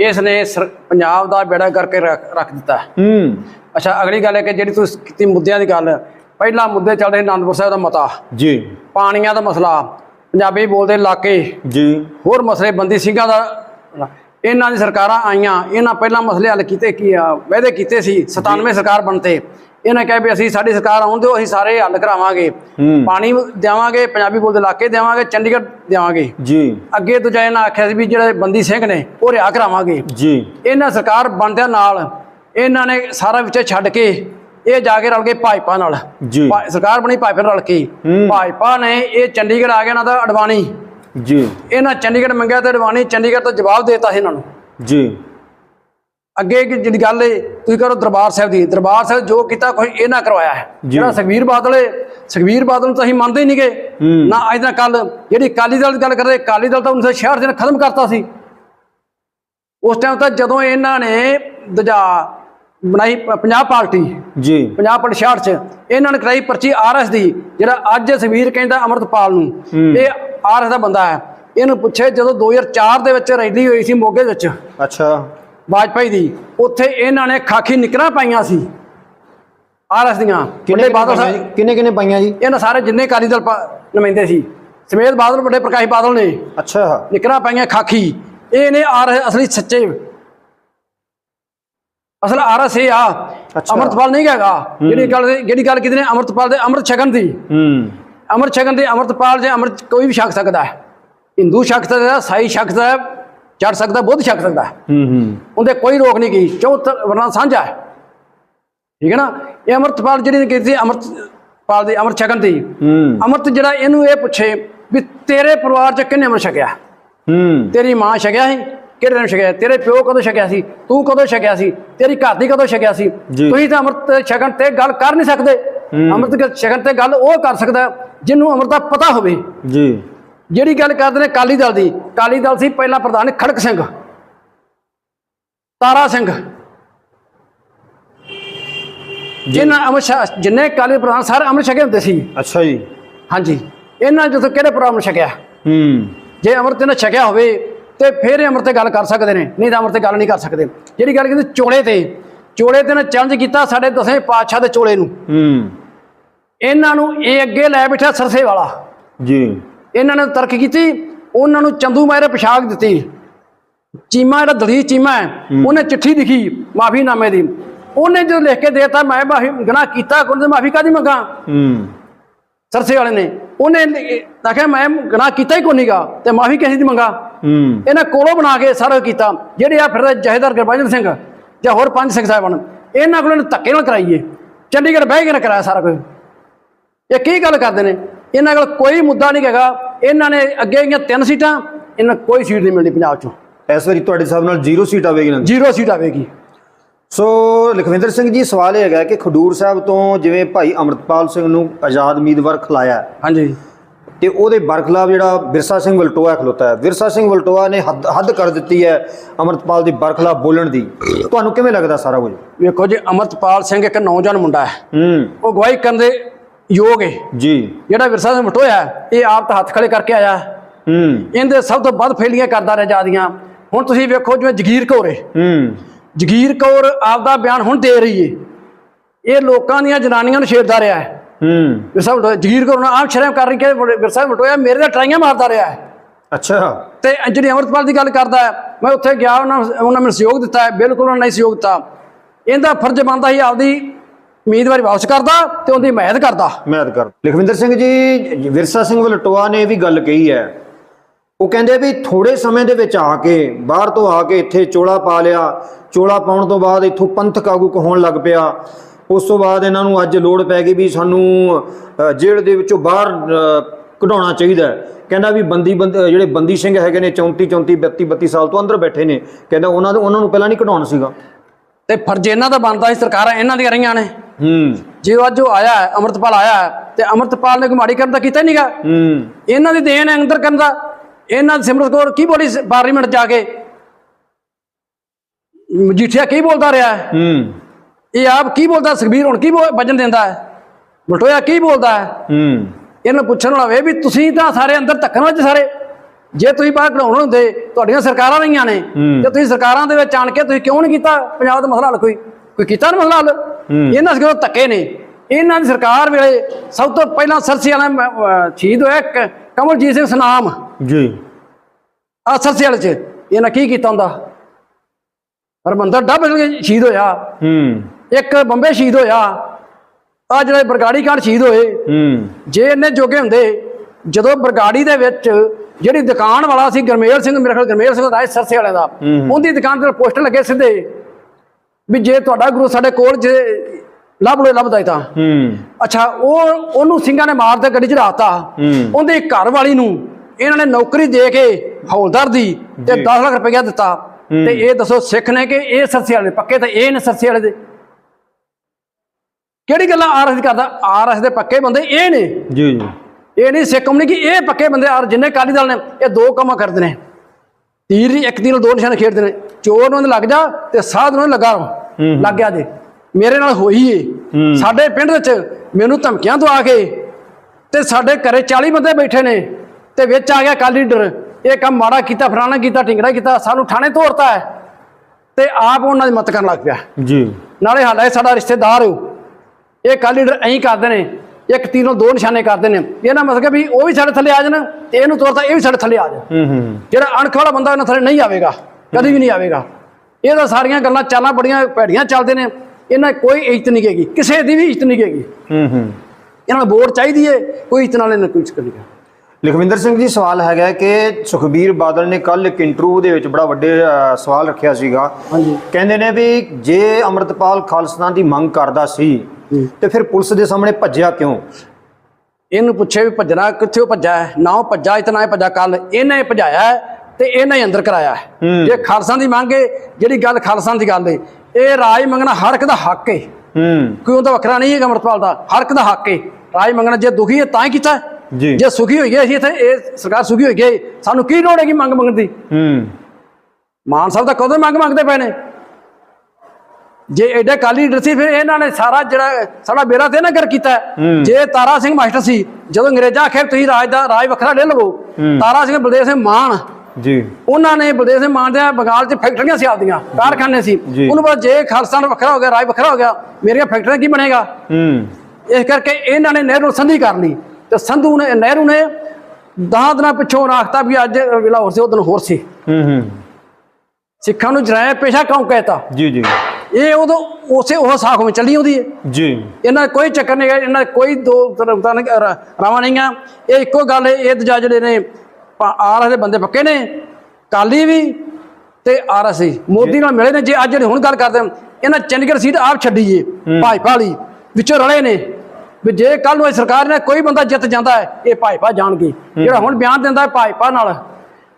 Speaker 1: ਇਸ ਨੇ ਪੰਜਾਬ ਦਾ ਬੇੜਾ ਕਰਕੇ ਰੱਖ ਦਿੱਤਾ। ਹੂੰ। ਅੱਛਾ ਅਗਲੀ ਗੱਲ ਹੈ ਕਿ ਜਿਹੜੀ ਤੁਸੀਂ ਕੀਤੀ ਮੁੱਦਿਆਂ ਦੀ ਗੱਲ ਪਹਿਲਾ ਮੁੱਦੇ ਚੱਲ ਰਹੇ ਅਨੰਦਪੁਰ ਸਾਹਿਬ ਦਾ ਮਤਾ।
Speaker 2: ਜੀ।
Speaker 1: ਪਾਣੀਆਂ ਦਾ ਮਸਲਾ। ਪੰਜਾਬੀ ਬੋਲਦੇ ਇਲਾਕੇ।
Speaker 2: ਜੀ।
Speaker 1: ਹੋਰ ਮਸਲੇ ਬੰਦੀ ਸਿੰਘਾਂ ਦਾ। ਇਹਨਾਂ ਦੀ ਸਰਕਾਰਾਂ ਆਈਆਂ। ਇਹਨਾਂ ਪਹਿਲਾਂ ਮਸਲੇ ਹੱਲ ਕੀਤੇ ਕੀ ਆ? ਵਾਅਦੇ ਕੀਤੇ ਸੀ। 97 ਸਰਕਾਰ ਬਣਤੇ। ਇਹਨਾਂ ਕਹੇ ਵੀ ਅਸੀਂ ਸਾਡੀ ਸਰਕਾਰ ਆਉਣ ਦਿਓ ਅਸੀਂ ਸਾਰੇ ਹੱਲ ਕਰਾਵਾਂਗੇ। ਪਾਣੀ ਦੇਵਾਂਗੇ ਪੰਜਾਬੀ ਬੋਲਦੇ ਇਲਾਕੇ ਦੇਵਾਂਗੇ ਚੰਡੀਗੜ੍ਹ ਦੇਵਾਂਗੇ।
Speaker 2: ਜੀ।
Speaker 1: ਅੱਗੇ ਦੂਜਾ ਇਹਨਾਂ ਆਖਿਆ ਸੀ ਵੀ ਜਿਹੜੇ ਬੰਦੀ ਸਿੰਘ ਨੇ ਉਹ ਰਿਹਾ ਕਰਾਵਾਂਗੇ।
Speaker 2: ਜੀ।
Speaker 1: ਇਹਨਾਂ ਸਰਕਾਰ ਬਣਦਿਆਂ ਨਾਲ ਇਹਨਾਂ ਨੇ ਸਾਰਾ ਵਿੱਚ ਛੱਡ ਕੇ ਇਹ ਜਾ ਕੇ ਰਲ ਗਏ ਭਾਜਪਾ ਨਾਲ।
Speaker 2: ਜੀ।
Speaker 1: ਸਰਕਾਰ ਬਣੀ ਭਾਜਪਾ ਨਾਲ ਰਲ ਕੇ। ਭਾਜਪਾ ਨੇ ਇਹ ਚੰਡੀਗੜ੍ਹ ਆ ਗਿਆ ਇਹਨਾਂ ਦਾ ਅਡਵਾਨੀ।
Speaker 2: ਜੀ।
Speaker 1: ਇਹਨਾਂ ਚੰਡੀਗੜ੍ਹ ਮੰਗਿਆ ਤੇ ਅਡਵਾਨੀ ਚੰਡੀਗੜ੍ਹ ਤੋਂ ਜਵਾਬ ਦੇਤਾ ਇਹਨਾਂ ਨੂੰ।
Speaker 2: ਜੀ।
Speaker 1: ਅੱਗੇ ਕੀ ਜਿਹੜੀ ਗੱਲ ਏ ਤੁਸੀਂ ਕਰੋ ਦਰਬਾਰ ਸਾਹਿਬ ਦੀ। ਦਰਬਾਰ ਸਾਹਿਬ ਜੋ ਕੀਤਾ ਕੋਈ ਇਹ ਨਾ ਕਰਵਾਇਆ ਹੈ। ਜਿਹੜਾ ਸੁਖਬੀਰ ਬਾਦਲ ਏ ਸੁਖਬੀਰ ਬਾਦਲ ਨੂੰ ਤਾਂ ਅਸੀਂ ਮੰਨਦੇ ਹੀ ਨਹੀਂਗੇ। ਨਾ ਅੱਜ ਦਾ ਕੱਲ ਜਿਹੜੀ ਅਕਾਲੀ ਦਲ ਦੀ ਗੱਲ ਕਰਦੇ ਅਕਾਲੀ ਦਲ ਤਾਂ 1966 ਦੇ ਖਤਮ ਕਰਤਾ ਸੀ। ਉਸ ਟਾਈਮ ਤਾਂ ਜਦੋਂ ਇਹਨਾਂ ਨੇ ਦਜਾ ਬਣਾਈ ਪ- ਪੰਜਾਬ ਪਾਰਟੀ।
Speaker 2: ਜੀ।
Speaker 1: ਪੰਜਾਬ ਪੰਚਾਇਤ ਚ। ਇਹਨਾਂ ਨੇ ਕਰਾਈ ਪਰਚੀ ਆਰਐਸ ਦੀ ਜਿਹੜਾ ਅੱਜ ਸੁਖਬੀਰ ਕਹਿੰਦਾ ਅਮਰਤਪਾਲ ਨੂੰ। ਇਹ ਆਰਐਸ ਦਾ ਬੰਦਾ ਹੈ। ਇਹਨੂੰ ਪੁੱਛੇ ਜਦੋਂ 2004 ਦੇ ਵਿੱਚ ਰੈਲੀ ਹੋਈ ਸੀ ਮੋਗੇ ਵਿੱਚ।
Speaker 2: ਅੱਛਾ।
Speaker 1: ਵਾਜਪਾਈ ਦੀ। ਉੱਥੇ ਇਹਨਾਂ ਨੇ ਖਾਕੀ ਨਿਕਰਾਂ ਪਾਈਆਂ ਸੀ। ਆਰਐਸ ਦੀਆਂ।
Speaker 2: ਕਿੰਨੇ
Speaker 1: ਬਾਦਲ ਸਾਹਿਬ
Speaker 2: ਕਿੰਨੇ ਕਿੰਨੇ ਪਾਈਆਂ ਜੀ?
Speaker 1: ਇਹਨਾਂ ਸਾਰੇ ਜਿੰਨੇ ਅਕਾਲੀ ਦਲ ਨੁਮਾਇੰਦੇ ਸੀ। ਸਮੇਤ ਬਾਦਲ ਵੱਡੇ ਪ੍ਰਕਾਸ਼ ਬਾਦਲ ਨੇ।
Speaker 2: ਅੱਛਾ।
Speaker 1: ਨਿਕਰਾਂ ਪਾਈਆਂ ਖਾਕੀ ਇਹ ਨੇ ਆਰ ਅਸਲੀ ਸੱਚੇ ਅਸਲ ਆਰਐਸ ਇਹ ਆ। ਅਮਰਤਪਾਲ ਨਹੀਂ ਹੈਗਾ। ਜਿਹੜੀ ਗੱਲ ਜਿਹੜੀ ਗੱਲ ਕੀਤੀ ਨੇ ਅਮਰਤਪਾਲ ਦੇ ਅਮਰਤ ਛਕਣ ਦੀ।
Speaker 2: ਹੂੰ।
Speaker 1: ਅਮਰਤ ਛਕਣ ਦੀ ਅਮਰਤਪਾਲ ਜੇ ਅਮਰਤ ਕੋਈ ਵੀ ਛਕ ਸਕਦਾ ਹੈ। ਹਿੰਦੂ ਛਕ ਸਕਦਾ ਸਾਈ ਛਕ ਸਕਦਾ ਹੈ ਚੜ ਸਕਦਾ ਬੁੱਧ ਛਕ ਸਕਦਾ ਹੈ।
Speaker 2: ਹੂੰ
Speaker 1: ਉਹਦੇ ਕੋਈ ਰੋਕ ਨਹੀਂ ਗਈ। ਚੌਥ ਵਰਨਾ ਸਾਂਝਾ ਹੈ। ਠੀਕ ਹੈ ਨਾ? ਇਹ ਅਮਰਤਪਾਲ ਜਿਹੜੀ ਨੇ ਕੀਤੀ ਅਮਰਤਪਾਲ ਦੀ ਅਮਰਤ ਛਕਣ ਦੀ। ਅਮਰਤ ਜਿਹੜਾ ਇਹਨੂੰ ਇਹ ਪੁੱਛੇ ਵੀ ਤੇਰੇ ਪਰਿਵਾਰ ਚ ਕਿੰਨੇ ਅਮਰ ਛਕਿਆ?
Speaker 2: ਹੂੰ।
Speaker 1: ਤੇਰੀ ਮਾਂ ਛਕਿਆ ਸੀ? ਕਿਹੜੇ ਦਿਨ ਛਕਿਆ? ਤੇਰੇ ਪਿਓ ਕਦੋਂ ਛਕਿਆ ਸੀ? ਤੂੰ ਕਦੋਂ ਛਕਿਆ ਸੀ? ਤੇਰੀ ਘਰ ਦੀ ਕਦੋਂ ਛਕਿਆ ਸੀ। ਤੁਸੀਂ ਤਾਂ ਅੰਮ੍ਰਿਤ ਛਕਣ ਤੇ ਗੱਲ ਕਰ ਨਹੀਂ ਸਕਦੇ। ਅੰਮ੍ਰਿਤ ਛਕਣ ਤੇ ਗੱਲ ਉਹ ਕਰ ਸਕਦਾ ਜਿਹਨੂੰ ਅੰਮ੍ਰਿਤ ਦਾ ਪਤਾ ਹੋਵੇ।
Speaker 2: ਜੀ।
Speaker 1: ਜਿਹੜੀ ਗੱਲ ਕਰਦੇ ਨੇ ਕਾਲੀ ਦਲ ਦੀ ਕਾਲੀ ਦਲ ਸੀ ਪਹਿਲਾ ਪ੍ਰਧਾਨ ਖੜਕ ਸਿੰਘ ਤਾਰਾ ਸਿੰਘ। ਜਿਨ੍ਹਾਂ ਅਮਰ ਜਿੰਨੇ ਕਾਲੀ ਪ੍ਰਧਾਨ ਸਾਰੇ ਅਮਰ ਛਕੇ ਹੁੰਦੇ ਸੀ।
Speaker 2: ਅੱਛਾ ਜੀ।
Speaker 1: ਹਾਂਜੀ। ਇਹਨਾਂ ਜਦੋਂ ਕਿਹੜੇ ਪ੍ਰੋਗਰਾਮ ਛਕਿਆ?
Speaker 2: ਹੂੰ।
Speaker 1: ਜੇ ਅੰਮ੍ਰਿਤ ਨੇ ਛਕਿਆ ਹੋਵੇ ਤੇ ਫਿਰ ਇਹ ਅੰਮ੍ਰਿਤ ਤੇ ਗੱਲ ਕਰ ਸਕਦੇ ਨੇ ਨਹੀਂ ਤਾਂ ਅੰਮ੍ਰਿਤ ਤੇ ਗੱਲ ਨਹੀਂ ਕਰ ਸਕਦੇ। ਜਿਹੜੀ ਗੱਲ ਕਹਿੰਦੇ ਚੋਲੇ ਤੇ ਚੋਲੇ ਤੇ ਨੇ ਚੈਲੰਜ ਕੀਤਾ ਸਾਡੇ ਦਸਵੇਂ ਪਾਤਸ਼ਾਹ ਦੇ ਚੋਲੇ ਨੂੰ।
Speaker 2: ਹੂੰ।
Speaker 1: ਇਹਨਾਂ ਨੂੰ ਇਹ ਅੱਗੇ ਲੈ ਬਿਠਾ ਸਰਸੇ ਵਾਲਾ।
Speaker 2: ਜੀ।
Speaker 1: ਇਹਨਾਂ ਨੇ ਤਰਕ ਕੀਤੀ ਉਹਨਾਂ ਨੂੰ ਚੰਦੂ ਮਾਇਰੇ ਪੋਸ਼ਾਕ ਦਿੱਤੀ। ਚੀਮਾ ਜਿਹੜਾ ਦਲੀਤ ਚੀਮਾ ਹੈ ਉਹਨੇ ਚਿੱਠੀ ਲਿਖੀ ਮਾਫੀਨਾਮੇ ਦੀ। ਉਹਨੇ ਜਦੋਂ ਲਿਖ ਕੇ ਦੇਤਾ ਮੈਂ ਮਾਫੀ ਗੁਨਾਹ ਕੀਤਾ ਕੋਈ ਮਾਫੀ ਕਾਦੀ ਮੰਗਾ?
Speaker 2: ਹੂੰ।
Speaker 1: ਸਰਸੇ ਵਾਲੇ ਨੇ। ਉਹਨੇ ਆਖਿਆ ਮੈਂ ਗੁਨਾਹ ਕੀਤਾ ਹੀ ਕੋਈ ਨਹੀਂਗਾ ਤੇ ਮਾਫੀ ਕਿਸੇ ਦੀ ਮੰਗਾ? ਇਹਨਾਂ ਕੋਲੋਂ ਬਣਾ ਕੇ ਸਾਰਾ ਕੀਤਾ। ਜਿਹੜੇ ਆ ਫਿਰ ਜਹੇਦਾਰ ਗੁਰਬਚਨ ਸਿੰਘ ਜਾਂ ਹੋਰ ਪੰਜ ਸਿੰਘ ਸਾਹਿਬਾਨ ਇਹਨਾਂ ਕੋਲੋਂ ਧੱਕੇ ਨਾਲ ਕਰਾਈਏ। ਚੰਡੀਗੜ੍ਹ ਬਹਿ ਕੇ ਨਾ ਕਰਾਇਆ ਸਾਰਾ ਕੁਝ। ਇਹ ਕੀ ਗੱਲ ਕਰਦੇ ਨੇ? ਇਹਨਾਂ ਕੋਲ ਕੋਈ ਮੁੱਦਾ ਨਹੀਂ ਹੈਗਾ। ਇਹਨਾਂ ਨੇ ਅੱਗੇ ਗਈਆਂ ਤਿੰਨ ਸੀਟਾਂ ਇਹਨਾਂ ਕੋਈ ਸੀਟ ਨਹੀਂ ਮਿਲਣੀ ਪੰਜਾਬ ਚੋਂ।
Speaker 2: ਇਸ ਵਾਰੀ ਤੁਹਾਡੇ ਹਿਸਾਬ ਨਾਲ ਜ਼ੀਰੋ ਸੀਟ ਆਵੇਗੀ ਨਾ
Speaker 1: ਜ਼ੀਰੋ ਸੀਟ ਆਵੇਗੀ।
Speaker 2: ਸੋ ਲਖਵਿੰਦਰ ਸਿੰਘ ਜੀ ਸਵਾਲ ਇਹ ਹੈਗਾ ਕਿ ਖਡੂਰ ਸਾਹਿਬ ਤੋਂ ਜਿਵੇਂ ਭਾਈ ਅਮਰਤਪਾਲ ਸਿੰਘ ਨੂੰ ਆਜ਼ਾਦ ਉਮੀਦਵਾਰ ਖਿਲਾਇਆ
Speaker 1: ਹਾਂਜੀ।
Speaker 2: ਤੇ ਉਹਦੇ ਬਰਖਲਾਫ ਜਿਹੜਾ ਵਿਰਸਾ ਸਿੰਘ ਵਲਟੋਆ ਖਲੋਤਾ ਹੈ। ਵਿਰਸਾ ਸਿੰਘ ਵਲਟੋਆ ਨੇ ਹੱਦ ਹੱਦ ਕਰ ਦਿੱਤੀ ਹੈ ਅਮਰਤਪਾਲ ਦੀ ਬਰਖਲਾਫ ਬੋਲਣ ਦੀ। ਤੁਹਾਨੂੰ ਕਿਵੇਂ ਲੱਗਦਾ ਸਾਰਾ ਕੁਝ?
Speaker 1: ਵੇਖੋ ਜੀ ਅਮਰਤਪਾਲ ਸਿੰਘ ਇੱਕ ਨੌਜਵਾਨ ਮੁੰਡਾ ਹੈ।
Speaker 2: ਹੂੰ।
Speaker 1: ਉਹ ਗਵਾਹੀ ਕਰਨ ਦੇ ਯੋਗ ਹੈ।
Speaker 2: ਜੀ।
Speaker 1: ਜਿਹੜਾ ਵਿਰਸਾ ਸਿੰਘ ਹੈ, ਇਹ ਆਪ ਤਾਂ ਹੱਥ ਖੜੇ ਕਰਕੇ ਆਇਆ ਹੈ।
Speaker 2: ਹੂੰ।
Speaker 1: ਇਹਦੇ ਸਭ ਤੋਂ ਵੱਧ ਫੇਲੀਆਂ ਕਰਦਾ ਰਿਹਾ ਜਿਆਦੀਆਂ ਹੁਣ ਤੁਸੀਂ ਵੇਖੋ ਜਿਵੇਂ ਜਗੀਰ ਕੌਰ ਹੈ।
Speaker 2: ਹੂੰ।
Speaker 1: ਜਗੀਰ ਕੌਰ ਆਪਦਾ ਬਿਆਨ ਹੁਣ ਦੇ ਰਹੀ ਏ ਇਹ ਲੋਕਾਂ ਦੀਆਂ ਜਨਾਨੀਆਂ ਨੂੰ ਛੇੜਦਾ ਰਿਹਾ ਹੈ।
Speaker 2: ਹੂੰ।
Speaker 1: ਵਿਰਸਾ ਮਟੋਇਆ ਜਗੀਰ ਕੌਰ ਨਾਲ ਆਪ ਸ਼ਰਮ ਕਰ ਰਹੀ ਕਿ ਵਿਰਸਾ ਮਟੋਇਆ ਮੇਰੇ ਦਾ ਟਰਾਈਆਂ ਮਾਰਦਾ ਰਿਹਾ ਹੈ।
Speaker 2: ਅੱਛਾ।
Speaker 1: ਤੇ ਜਿਹੜੀ ਅਮਰਤਪਾਲ ਦੀ ਗੱਲ ਕਰਦਾ ਮੈਂ ਉੱਥੇ ਗਿਆ ਉਹਨਾਂ ਉਹਨਾਂ ਮੈਨੂੰ ਸਹਿਯੋਗ ਦਿੱਤਾ ਬਿਲਕੁਲ ਉਹਨਾਂ ਨੇ ਸਹਿਯੋਗ ਦਿੱਤਾ। ਇਹਦਾ ਫਰਜ਼ ਬਣਦਾ ਸੀ ਆਪਦੀ ਉਮੀਦਵਾਰੀ ਵਾਪਸ ਕਰਦਾ ਤੇ ਉਹਦੀ ਹਮਾਇਤ ਕਰਦਾ।
Speaker 2: ਮੈਂ ਕਰ ਲਖਵਿੰਦਰ ਸਿੰਘ ਜੀ ਵਿਰਸਾ ਸਿੰਘ ਵਲਟੋਆ ਨੇ ਇਹ ਵੀ ਗੱਲ ਕਹੀ ਹੈ। ਉਹ ਕਹਿੰਦੇ ਵੀ ਥੋੜੇ ਸਮੇਂ ਦੇ ਵਿੱਚ ਆ ਕੇ ਬਾਹਰ ਤੋਂ ਆ ਕੇ ਇੱਥੇ ਚੋਲਾ ਪਾ ਲਿਆ। ਚੋਲਾ ਪਾਉਣ ਤੋਂ ਬਾਅਦ ਇੱਥੋਂ ਪੰਥਕ ਆਗੂ ਕਹਾਉਣ ਲੱਗ ਪਿਆ। ਉਸ ਤੋਂ ਬਾਅਦ ਇਹਨਾਂ ਨੂੰ ਅੱਜ ਲੋੜ ਪੈ ਗਈ ਵੀ ਸਾਨੂੰ ਜੇਲ੍ਹ ਦੇ ਵਿੱਚੋਂ ਬਾਹਰ ਕਢਾਉਣਾ ਚਾਹੀਦਾ ਹੈ। ਕਹਿੰਦਾ ਵੀ ਬੰਦੀ ਜਿਹੜੇ ਬੰਦੀ ਸਿੰਘ ਹੈਗੇ ਨੇ 34 34 32 32 ਸਾਲ ਤੋਂ ਅੰਦਰ ਬੈਠੇ ਨੇ। ਕਹਿੰਦਾ ਉਹਨਾਂ ਨੂੰ ਉਹਨਾਂ ਨੂੰ ਪਹਿਲਾਂ ਨਹੀਂ ਕਢਾਉਣਾ ਸੀਗਾ।
Speaker 1: ਤੇ ਫਰਜ਼ ਇਹਨਾਂ ਦਾ ਬਣਦਾ ਸੀ ਸਰਕਾਰਾਂ ਇਹਨਾਂ ਦੀਆਂ ਰਹੀਆਂ ਨੇ।
Speaker 2: ਹੂੰ।
Speaker 1: ਜੇ ਅੱਜ ਉਹ ਆਇਆ ਅਮਰਤਪਾਲ ਆਇਆ ਹੈ, ਤੇ ਅਮਰਤਪਾਲ ਨੇ ਕੋਈ ਮਾੜੀ ਕਰਨ ਦਾ ਕੀਤਾ ਨਹੀਂਗਾ।
Speaker 2: ਹੂੰ।
Speaker 1: ਇਹਨਾਂ ਦੀ ਦੇਣ ਹੈ ਅੰਦਰ ਕਰਨ ਦਾ। ਇਹਨਾਂ ਦੀ ਸਿਮਰਤ ਕੌਰ ਕੀ ਬੋਲੀ ਪਾਰਲੀਮੈਂਟ ਜਾ ਕੇ। ਮਜੀਠੀਆ ਕੀ ਬੋਲਦਾ ਰਿਹਾ ਹੈ?
Speaker 2: ਹੂੰ।
Speaker 1: ਇਹ ਆਪ ਕੀ ਬੋਲਦਾ ਸੁਖਬੀਰ ਹੁਣ ਕੀ ਵਜਨ ਦਿੰਦਾ ਹੈ? ਮਟੋਇਆ ਕੀ ਬੋਲਦਾ ਹੈ?
Speaker 2: ਹੂੰ।
Speaker 1: ਇਹਨਾਂ ਪੁੱਛਣ ਵਾਲਾ ਵੇ ਵੀ ਤੁਸੀਂ ਤਾਂ ਸਾਰੇ ਅੰਦਰ ਧੱਕਣ ਵਿੱਚ ਸਾਰੇ। ਜੇ ਤੁਸੀਂ ਬਾਹਰ ਕਢਾਉਣ ਹੁੰਦੇ ਤੁਹਾਡੀਆਂ ਸਰਕਾਰਾਂ ਰਹੀਆਂ ਨੇ। ਤੇ ਤੁਸੀਂ ਸਰਕਾਰਾਂ ਦੇ ਵਿੱਚ ਆਣ ਕੇ ਤੁਸੀਂ ਕਿਉਂ ਨਹੀਂ ਕੀਤਾ? ਪੰਜਾਬ ਦਾ ਮਸਲਾ ਹੱਲ ਕੋਈ। ਕੋਈ ਕੀਤਾ ਨਾ ਮਸਲਾ ਹੱਲ। ਇਹਨਾਂ ਦੇ ਧੱਕੇ ਨੇ। ਇਹਨਾਂ ਦੀ ਸਰਕਾਰ ਵੇਲੇ ਸਭ ਤੋਂ ਪਹਿਲਾਂ ਸਰਸੀ ਵਾਲਾ ਸ਼ਹੀਦ ਹੋਇਆ ਕਮਲਜੀਤ ਸਿੰਘ ਸਨਾਮ।
Speaker 2: ਜੀ।
Speaker 1: ਆ ਸਰਸੀ ਵਾਲੇ ਚ। ਇਹਨਾਂ ਕੀ ਕੀਤਾ ਹੁੰਦਾ? ਹਰਮੰਦਰ ਡੱਬ ਸ਼ਹੀਦ ਹੋਇਆ।
Speaker 2: ਹੂੰ।
Speaker 1: ਇੱਕ ਬੰਬੇ ਸ਼ਹੀਦ ਹੋਇਆ। ਆ ਜਿਹੜੇ ਬਰਗਾੜੀ ਕਾਂਡ ਸ਼ਹੀਦ ਹੋਏ।
Speaker 2: ਹੂੰ।
Speaker 1: ਜੇ ਇਹਨੇ ਜੋਗੇ ਹੁੰਦੇ ਜਦੋਂ ਬਰਗਾੜੀ ਦੇ ਵਿੱਚ ਜਿਹੜੀ ਦੁਕਾਨ ਵਾਲਾ ਸੀ ਗਰਮੇਲ ਸਿੰਘ ਮੇਰੇ ਖਿਆਲ ਗਰਮੇਲ ਸਿੰਘ ਰਾਜ ਸਰਸੇ ਵਾਲੇ ਦਾ ਉਹਦੀ ਦੁਕਾਨ ਤੇ ਪੋਸਟਰ ਲੱਗੇ ਸਿੱਧੇ ਵੀ ਜੇ ਤੁਹਾਡਾ ਗੁਰੂ ਸਾਡੇ ਕੋਲ ਜੇ ਲੱਭ ਲੋ ਲੱਭਦਾ ਹੀ ਤਾਂ।
Speaker 2: ਹੂੰ।
Speaker 1: ਅੱਛਾ ਉਹ ਉਹਨੂੰ ਸਿੰਘਾਂ ਨੇ ਮਾਰ ਤੇ ਗੱਡੀ ਚ ਰਾਤਾ। ਉਹਦੇ ਘਰ ਵਾਲੀ ਨੂੰ ਇਹਨਾਂ ਨੇ ਨੌਕਰੀ ਦੇ ਕੇ ਹੌਲਦਾਰ ਦੀ ਤੇ 10 ਲੱਖ ਰੁਪਇਆ ਦਿੱਤਾ। ਤੇ ਇਹ ਦੱਸੋ ਸਿੱਖ ਨੇ ਕਿ ਇਹ ਸਰਸੇ ਵਾਲੇ ਪੱਕੇ ਤਾਂ ਇਹ ਨੇ ਸਰਸੇ ਵਾਲੇ ਦੇ? ਕਿਹੜੀ ਗੱਲਾਂ ਆਰਐਸ ਕਰਦਾ? ਆਰਐਸ ਦੇ ਪੱਕੇ ਬੰਦੇ ਇਹ ਨੇ।
Speaker 2: ਜੀ ਜੀ।
Speaker 1: ਇਹ ਨਹੀਂ ਸਿੱਖ ਕਮਣੀ ਕਿ ਇਹ ਪੱਕੇ ਬੰਦੇ ਆ ਜਿੰਨੇ ਕਾਲੀ ਦਲ ਨੇ ਇਹ ਦੋ ਕੰਮਾਂ ਕਰਦੇ ਨੇ। ਤੀਰ ਦੀ ਇੱਕ ਨਾਲ ਦੋ ਨਿਸ਼ਾਨੇ ਖੇਡਦੇ ਨੇ। ਚੋਰ ਨੂੰ ਲੱਗ ਜਾ ਤੇ ਸਾਧ ਨੂੰ ਲੱਗਾ। ਲੱਗ ਗਿਆ ਜੇ। ਮੇਰੇ ਨਾਲ ਹੋਈ ਏ। ਸਾਡੇ ਪਿੰਡ ਵਿੱਚ ਮੈਨੂੰ ਧਮਕੀਆਂ ਆ ਕੇ ਤੇ ਸਾਡੇ ਘਰੇ 40 ਬੰਦੇ ਬੈਠੇ ਨੇ ਤੇ ਵਿੱਚ ਆ ਗਿਆ ਕਾਲੀ ਲੀਡਰ। ਇਹ ਕੰਮ ਮਾੜਾ ਕੀਤਾ ਫਲਾਣਾ ਕੀਤਾ ਢਿੰਗੜਾ ਕੀਤਾ ਸਾਨੂੰ ਥਾਣੇ ਤੋਰਤਾ ਹੈ। ਤੇ ਆਪ ਉਹਨਾਂ ਦੀ ਮਤ ਕਰਨ ਲੱਗ ਪਿਆ।
Speaker 2: ਜੀ।
Speaker 1: ਨਾਲੇ ਹਾਲਾ ਸਾਡਾ ਰਿਸ਼ਤੇਦਾਰ ਹੋ ਇਹ ਕਾਲ ਲੀਡਰ ਐਂ ਕਰਦੇ ਨੇ ਇੱਕ ਤੀਰ ਨੂੰ ਦੋ ਨਿਸ਼ਾਨੇ ਕਰਦੇ ਨੇ। ਇਹਨਾਂ ਮਤਲਬ ਵੀ ਉਹ ਵੀ ਸਾਡੇ ਥੱਲੇ ਆ ਜਾਣ ਤੇ ਇਹਨੂੰ ਤੋਰਤਾ ਇਹ ਵੀ ਸਾਡੇ ਥੱਲੇ ਆ
Speaker 2: ਹੂੰ
Speaker 1: ਜਿਹੜਾ ਅਣਖ ਵਾਲਾ ਬੰਦਾ ਇਹਨਾਂ ਥੱਲੇ ਨਹੀਂ ਆਵੇਗਾ ਕਦੀ ਵੀ ਨਹੀਂ ਆਵੇਗਾ। ਇਹ ਤਾਂ ਸਾਰੀਆਂ ਗੱਲਾਂ ਚਾਲਾਂ ਬੜੀਆਂ ਭੈੜੀਆਂ ਚੱਲਦੇ ਨੇ। ਇਹਨਾਂ ਕੋਈ ਇੱਜ਼ਤ ਨਹੀਂ ਹੈਗੀ ਕਿਸੇ ਦੀ ਵੀ ਇੱਜ਼ਤ ਨਹੀਂ ਹੈਗੀ।
Speaker 2: ਹੂੰ ਹੂੰ।
Speaker 1: ਇਹਨਾਂ ਨੂੰ ਵੋਟ ਚਾਹੀਦੀ ਹੈ ਕੋਈ ਇੱਜ਼ਤ ਨਾਲ ਇਹਨਾਂ ਕੋਈ ਚੱਕਰ ਨਹੀਂ।
Speaker 2: ਲਖਵਿੰਦਰ ਸਿੰਘ ਜੀ ਸਵਾਲ ਹੈਗਾ ਕਿ ਸੁਖਬੀਰ ਬਾਦਲ ਨੇ ਕੱਲ ਇੱਕ ਇੰਟਰਵਿਊ ਦੇ ਵਿੱਚ ਬੜਾ ਵੱਡੇ ਸਵਾਲ ਰੱਖਿਆ ਸੀਗਾ।
Speaker 1: ਹਾਂਜੀ।
Speaker 2: ਕਹਿੰਦੇ ਨੇ ਵੀ ਜੇ ਅਮਰਤਪਾਲ ਖਾਲਿਸਤਾਨ ਦੀ ਮੰਗ ਕਰਦਾ ਸੀ ਤੇ ਫਿਰ ਪੁਲਿਸ ਦੇ ਸਾਹਮਣੇ ਭੱਜਿਆ ਕਿਉਂ?
Speaker 1: ਇਹਨੂੰ ਪੁੱਛੇ ਵੀ ਭੱਜਣਾ ਕਿੱਥੇ ਭੱਜਾ ਹੈ? ਨਾ ਉਹ ਭੱਜਾ ਇਤਨਾ ਹੀ ਭੱਜਾ ਕੱਲ ਇਹਨੇ ਹੀ ਭਜਾਇਆ ਹੈ ਤੇ ਇਹਨੇ ਹੀ ਅੰਦਰ ਕਰਾਇਆ ਹੈ।
Speaker 2: ਹੂੰ।
Speaker 1: ਜੇ ਖਾਲਸਾ ਦੀ ਮੰਗ ਹੈ ਜਿਹੜੀ ਗੱਲ ਖਾਲਸਾ ਦੀ ਗੱਲ ਹੈ ਇਹ ਰਾਜ ਮੰਗਣਾ ਹਰ ਇੱਕ ਦਾ ਹੱਕ ਹੈ
Speaker 2: ਹੂੰ।
Speaker 1: ਕੋਈ ਉਹਦਾ ਵੱਖਰਾ ਨਹੀਂ ਹੈਗਾ ਅਮਰਪਾਲ ਦਾ ਹਰ ਇੱਕ ਦਾ ਹੱਕ ਹੈ ਰਾਜ ਮੰਗਣਾ ਜੇ ਦੁਖੀ ਹੈ ਤਾਂ ਹੀ ਕੀਤਾ ਹੈ।
Speaker 2: ਜੀ।
Speaker 1: ਜੇ ਸੁਖੀ ਹੋਈ ਗਏ ਅਸੀਂ ਇੱਥੇ ਇਹ ਸਰਕਾਰ ਸੁਖੀ ਹੋਈ ਗਈ ਸਾਨੂੰ ਕੀ ਲੋੜ ਹੈਗੀ ਮੰਗ ਮੰਗਣ ਦੀ?
Speaker 2: ਹੂੰ।
Speaker 1: ਮਾਨ ਸਾਹਿਬ ਤਾਂ ਕਦੋਂ ਮੰਗ ਮੰਗਦੇ ਪਏ ਨੇ? ਜੇ ਐਡੇ ਕਾਲੀ ਲੀਡਰ ਸੀ ਫਿਰ ਇਹਨਾਂ ਨੇ ਸਾਰਾ ਜਿਹੜਾ ਸਾਡਾ ਬੇੜਾ ਤੇ ਨਾ ਕਰ ਕੀਤਾ। ਜੇ ਤਾਰਾ ਸਿੰਘ ਮਾਸਟਰ ਸੀ ਜਦੋਂ ਅੰਗਰੇਜ਼ਾਂ ਆਖਿਆ ਤੁਸੀਂ ਰਾਜ ਦਾ ਰਾਜ ਵੱਖਰਾ ਲੈ ਲਵੋ ਤਾਰਾ ਸਿੰਘ ਬਲਦੇਵ ਸਿੰਘ ਮਾਨ
Speaker 2: ਜੀ।
Speaker 1: ਉਹਨਾਂ ਨੇ ਬਲਦੇਵ ਸਿੰਘ ਮਾਨ ਦੇ ਬੰਗਾਲ 'ਚ ਫੈਕਟਰੀਆਂ ਸੀ ਆਪਦੀਆਂ ਕਾਰਖਾਨੇ ਸੀ। ਉਹਨੂੰ ਪਤਾ ਜੇ ਖਾਲਸਤਾਨ ਵੱਖਰਾ ਹੋ ਗਿਆ ਰਾਜ ਵੱਖਰਾ ਹੋ ਗਿਆ ਮੇਰੀਆਂ ਫੈਕਟਰੀਆਂ ਕੀ ਬਣੇਗਾ? ਇਸ ਕਰਕੇ ਇਹਨਾਂ ਨੇ ਨਹਿਰੂ ਸੰਧੀ ਕਰ ਲਈ। ਤੇ ਸੰਧੂ ਨੇ ਨਹਿਰੂ ਨੇ ਦਸ ਦਿਨਾਂ ਪਿੱਛੋਂ ਰਾਖਤਾ ਵੀ ਅੱਜ ਵੇਲਾ ਹੋਰ ਸੀ ਉਹ ਦਿਨ ਹੋਰ ਸੀ।
Speaker 2: ਹੂੰ ਹੂੰ।
Speaker 1: ਸਿੱਖਾਂ ਨੂੰ ਜਰਾਇਆ ਪੇਸ਼ਾ ਕਿਉਂ ਕਹਿਤਾ?
Speaker 2: ਜੀ ਜੀ।
Speaker 1: ਇਹ ਉਦੋਂ ਉਸੇ ਉਹ ਸਾਖ ਵਿੱਚ ਚੱਲੀ ਆਉਂਦੀ ਹੈ।
Speaker 2: ਜੀ।
Speaker 1: ਇਹਨਾਂ ਕੋਈ ਚੱਕਰ ਨਹੀਂ ਹੈ ਇਹਨਾਂ ਕੋਈ ਦੋ ਤਰ੍ਹਾਂ ਨਹੀਂ ਰਾਵਾਂ ਨਹੀਂ ਆ ਇਹ ਇੱਕੋ ਗੱਲ ਹੈ ਇਹ ਦੂਜਾ ਜਿਹੜੇ ਨੇ ਆਰਐਸ ਦੇ ਬੰਦੇ ਪੱਕੇ ਨੇ ਕਾਲੀ ਵੀ ਤੇ ਆਰਐਸ ਵੀ ਮੋਦੀ ਨਾਲ ਮਿਲੇ ਨੇ ਜੇ ਅੱਜ ਜਿਹੜੇ ਹੁਣ ਗੱਲ ਕਰਦੇ ਹਾਂ, ਇਹਨਾਂ ਚੰਡੀਗੜ੍ਹ ਸੀਟ ਆਪ ਛੱਡੀਏ ਭਾਜਪਾ ਵਾਲੀ ਵਿੱਚੋਂ ਰਲੇ ਨੇ। ਵੀ ਜੇ ਕੱਲ ਨੂੰ ਇਹ ਸਰਕਾਰ ਨੇ ਕੋਈ ਬੰਦਾ ਜਿੱਤ ਜਾਂਦਾ ਹੈ ਇਹ ਭਾਜਪਾ ਜਾਣਗੇ। ਜਿਹੜਾ ਹੁਣ ਬਿਆਨ ਦਿੰਦਾ ਹੈ ਭਾਜਪਾ ਨਾਲ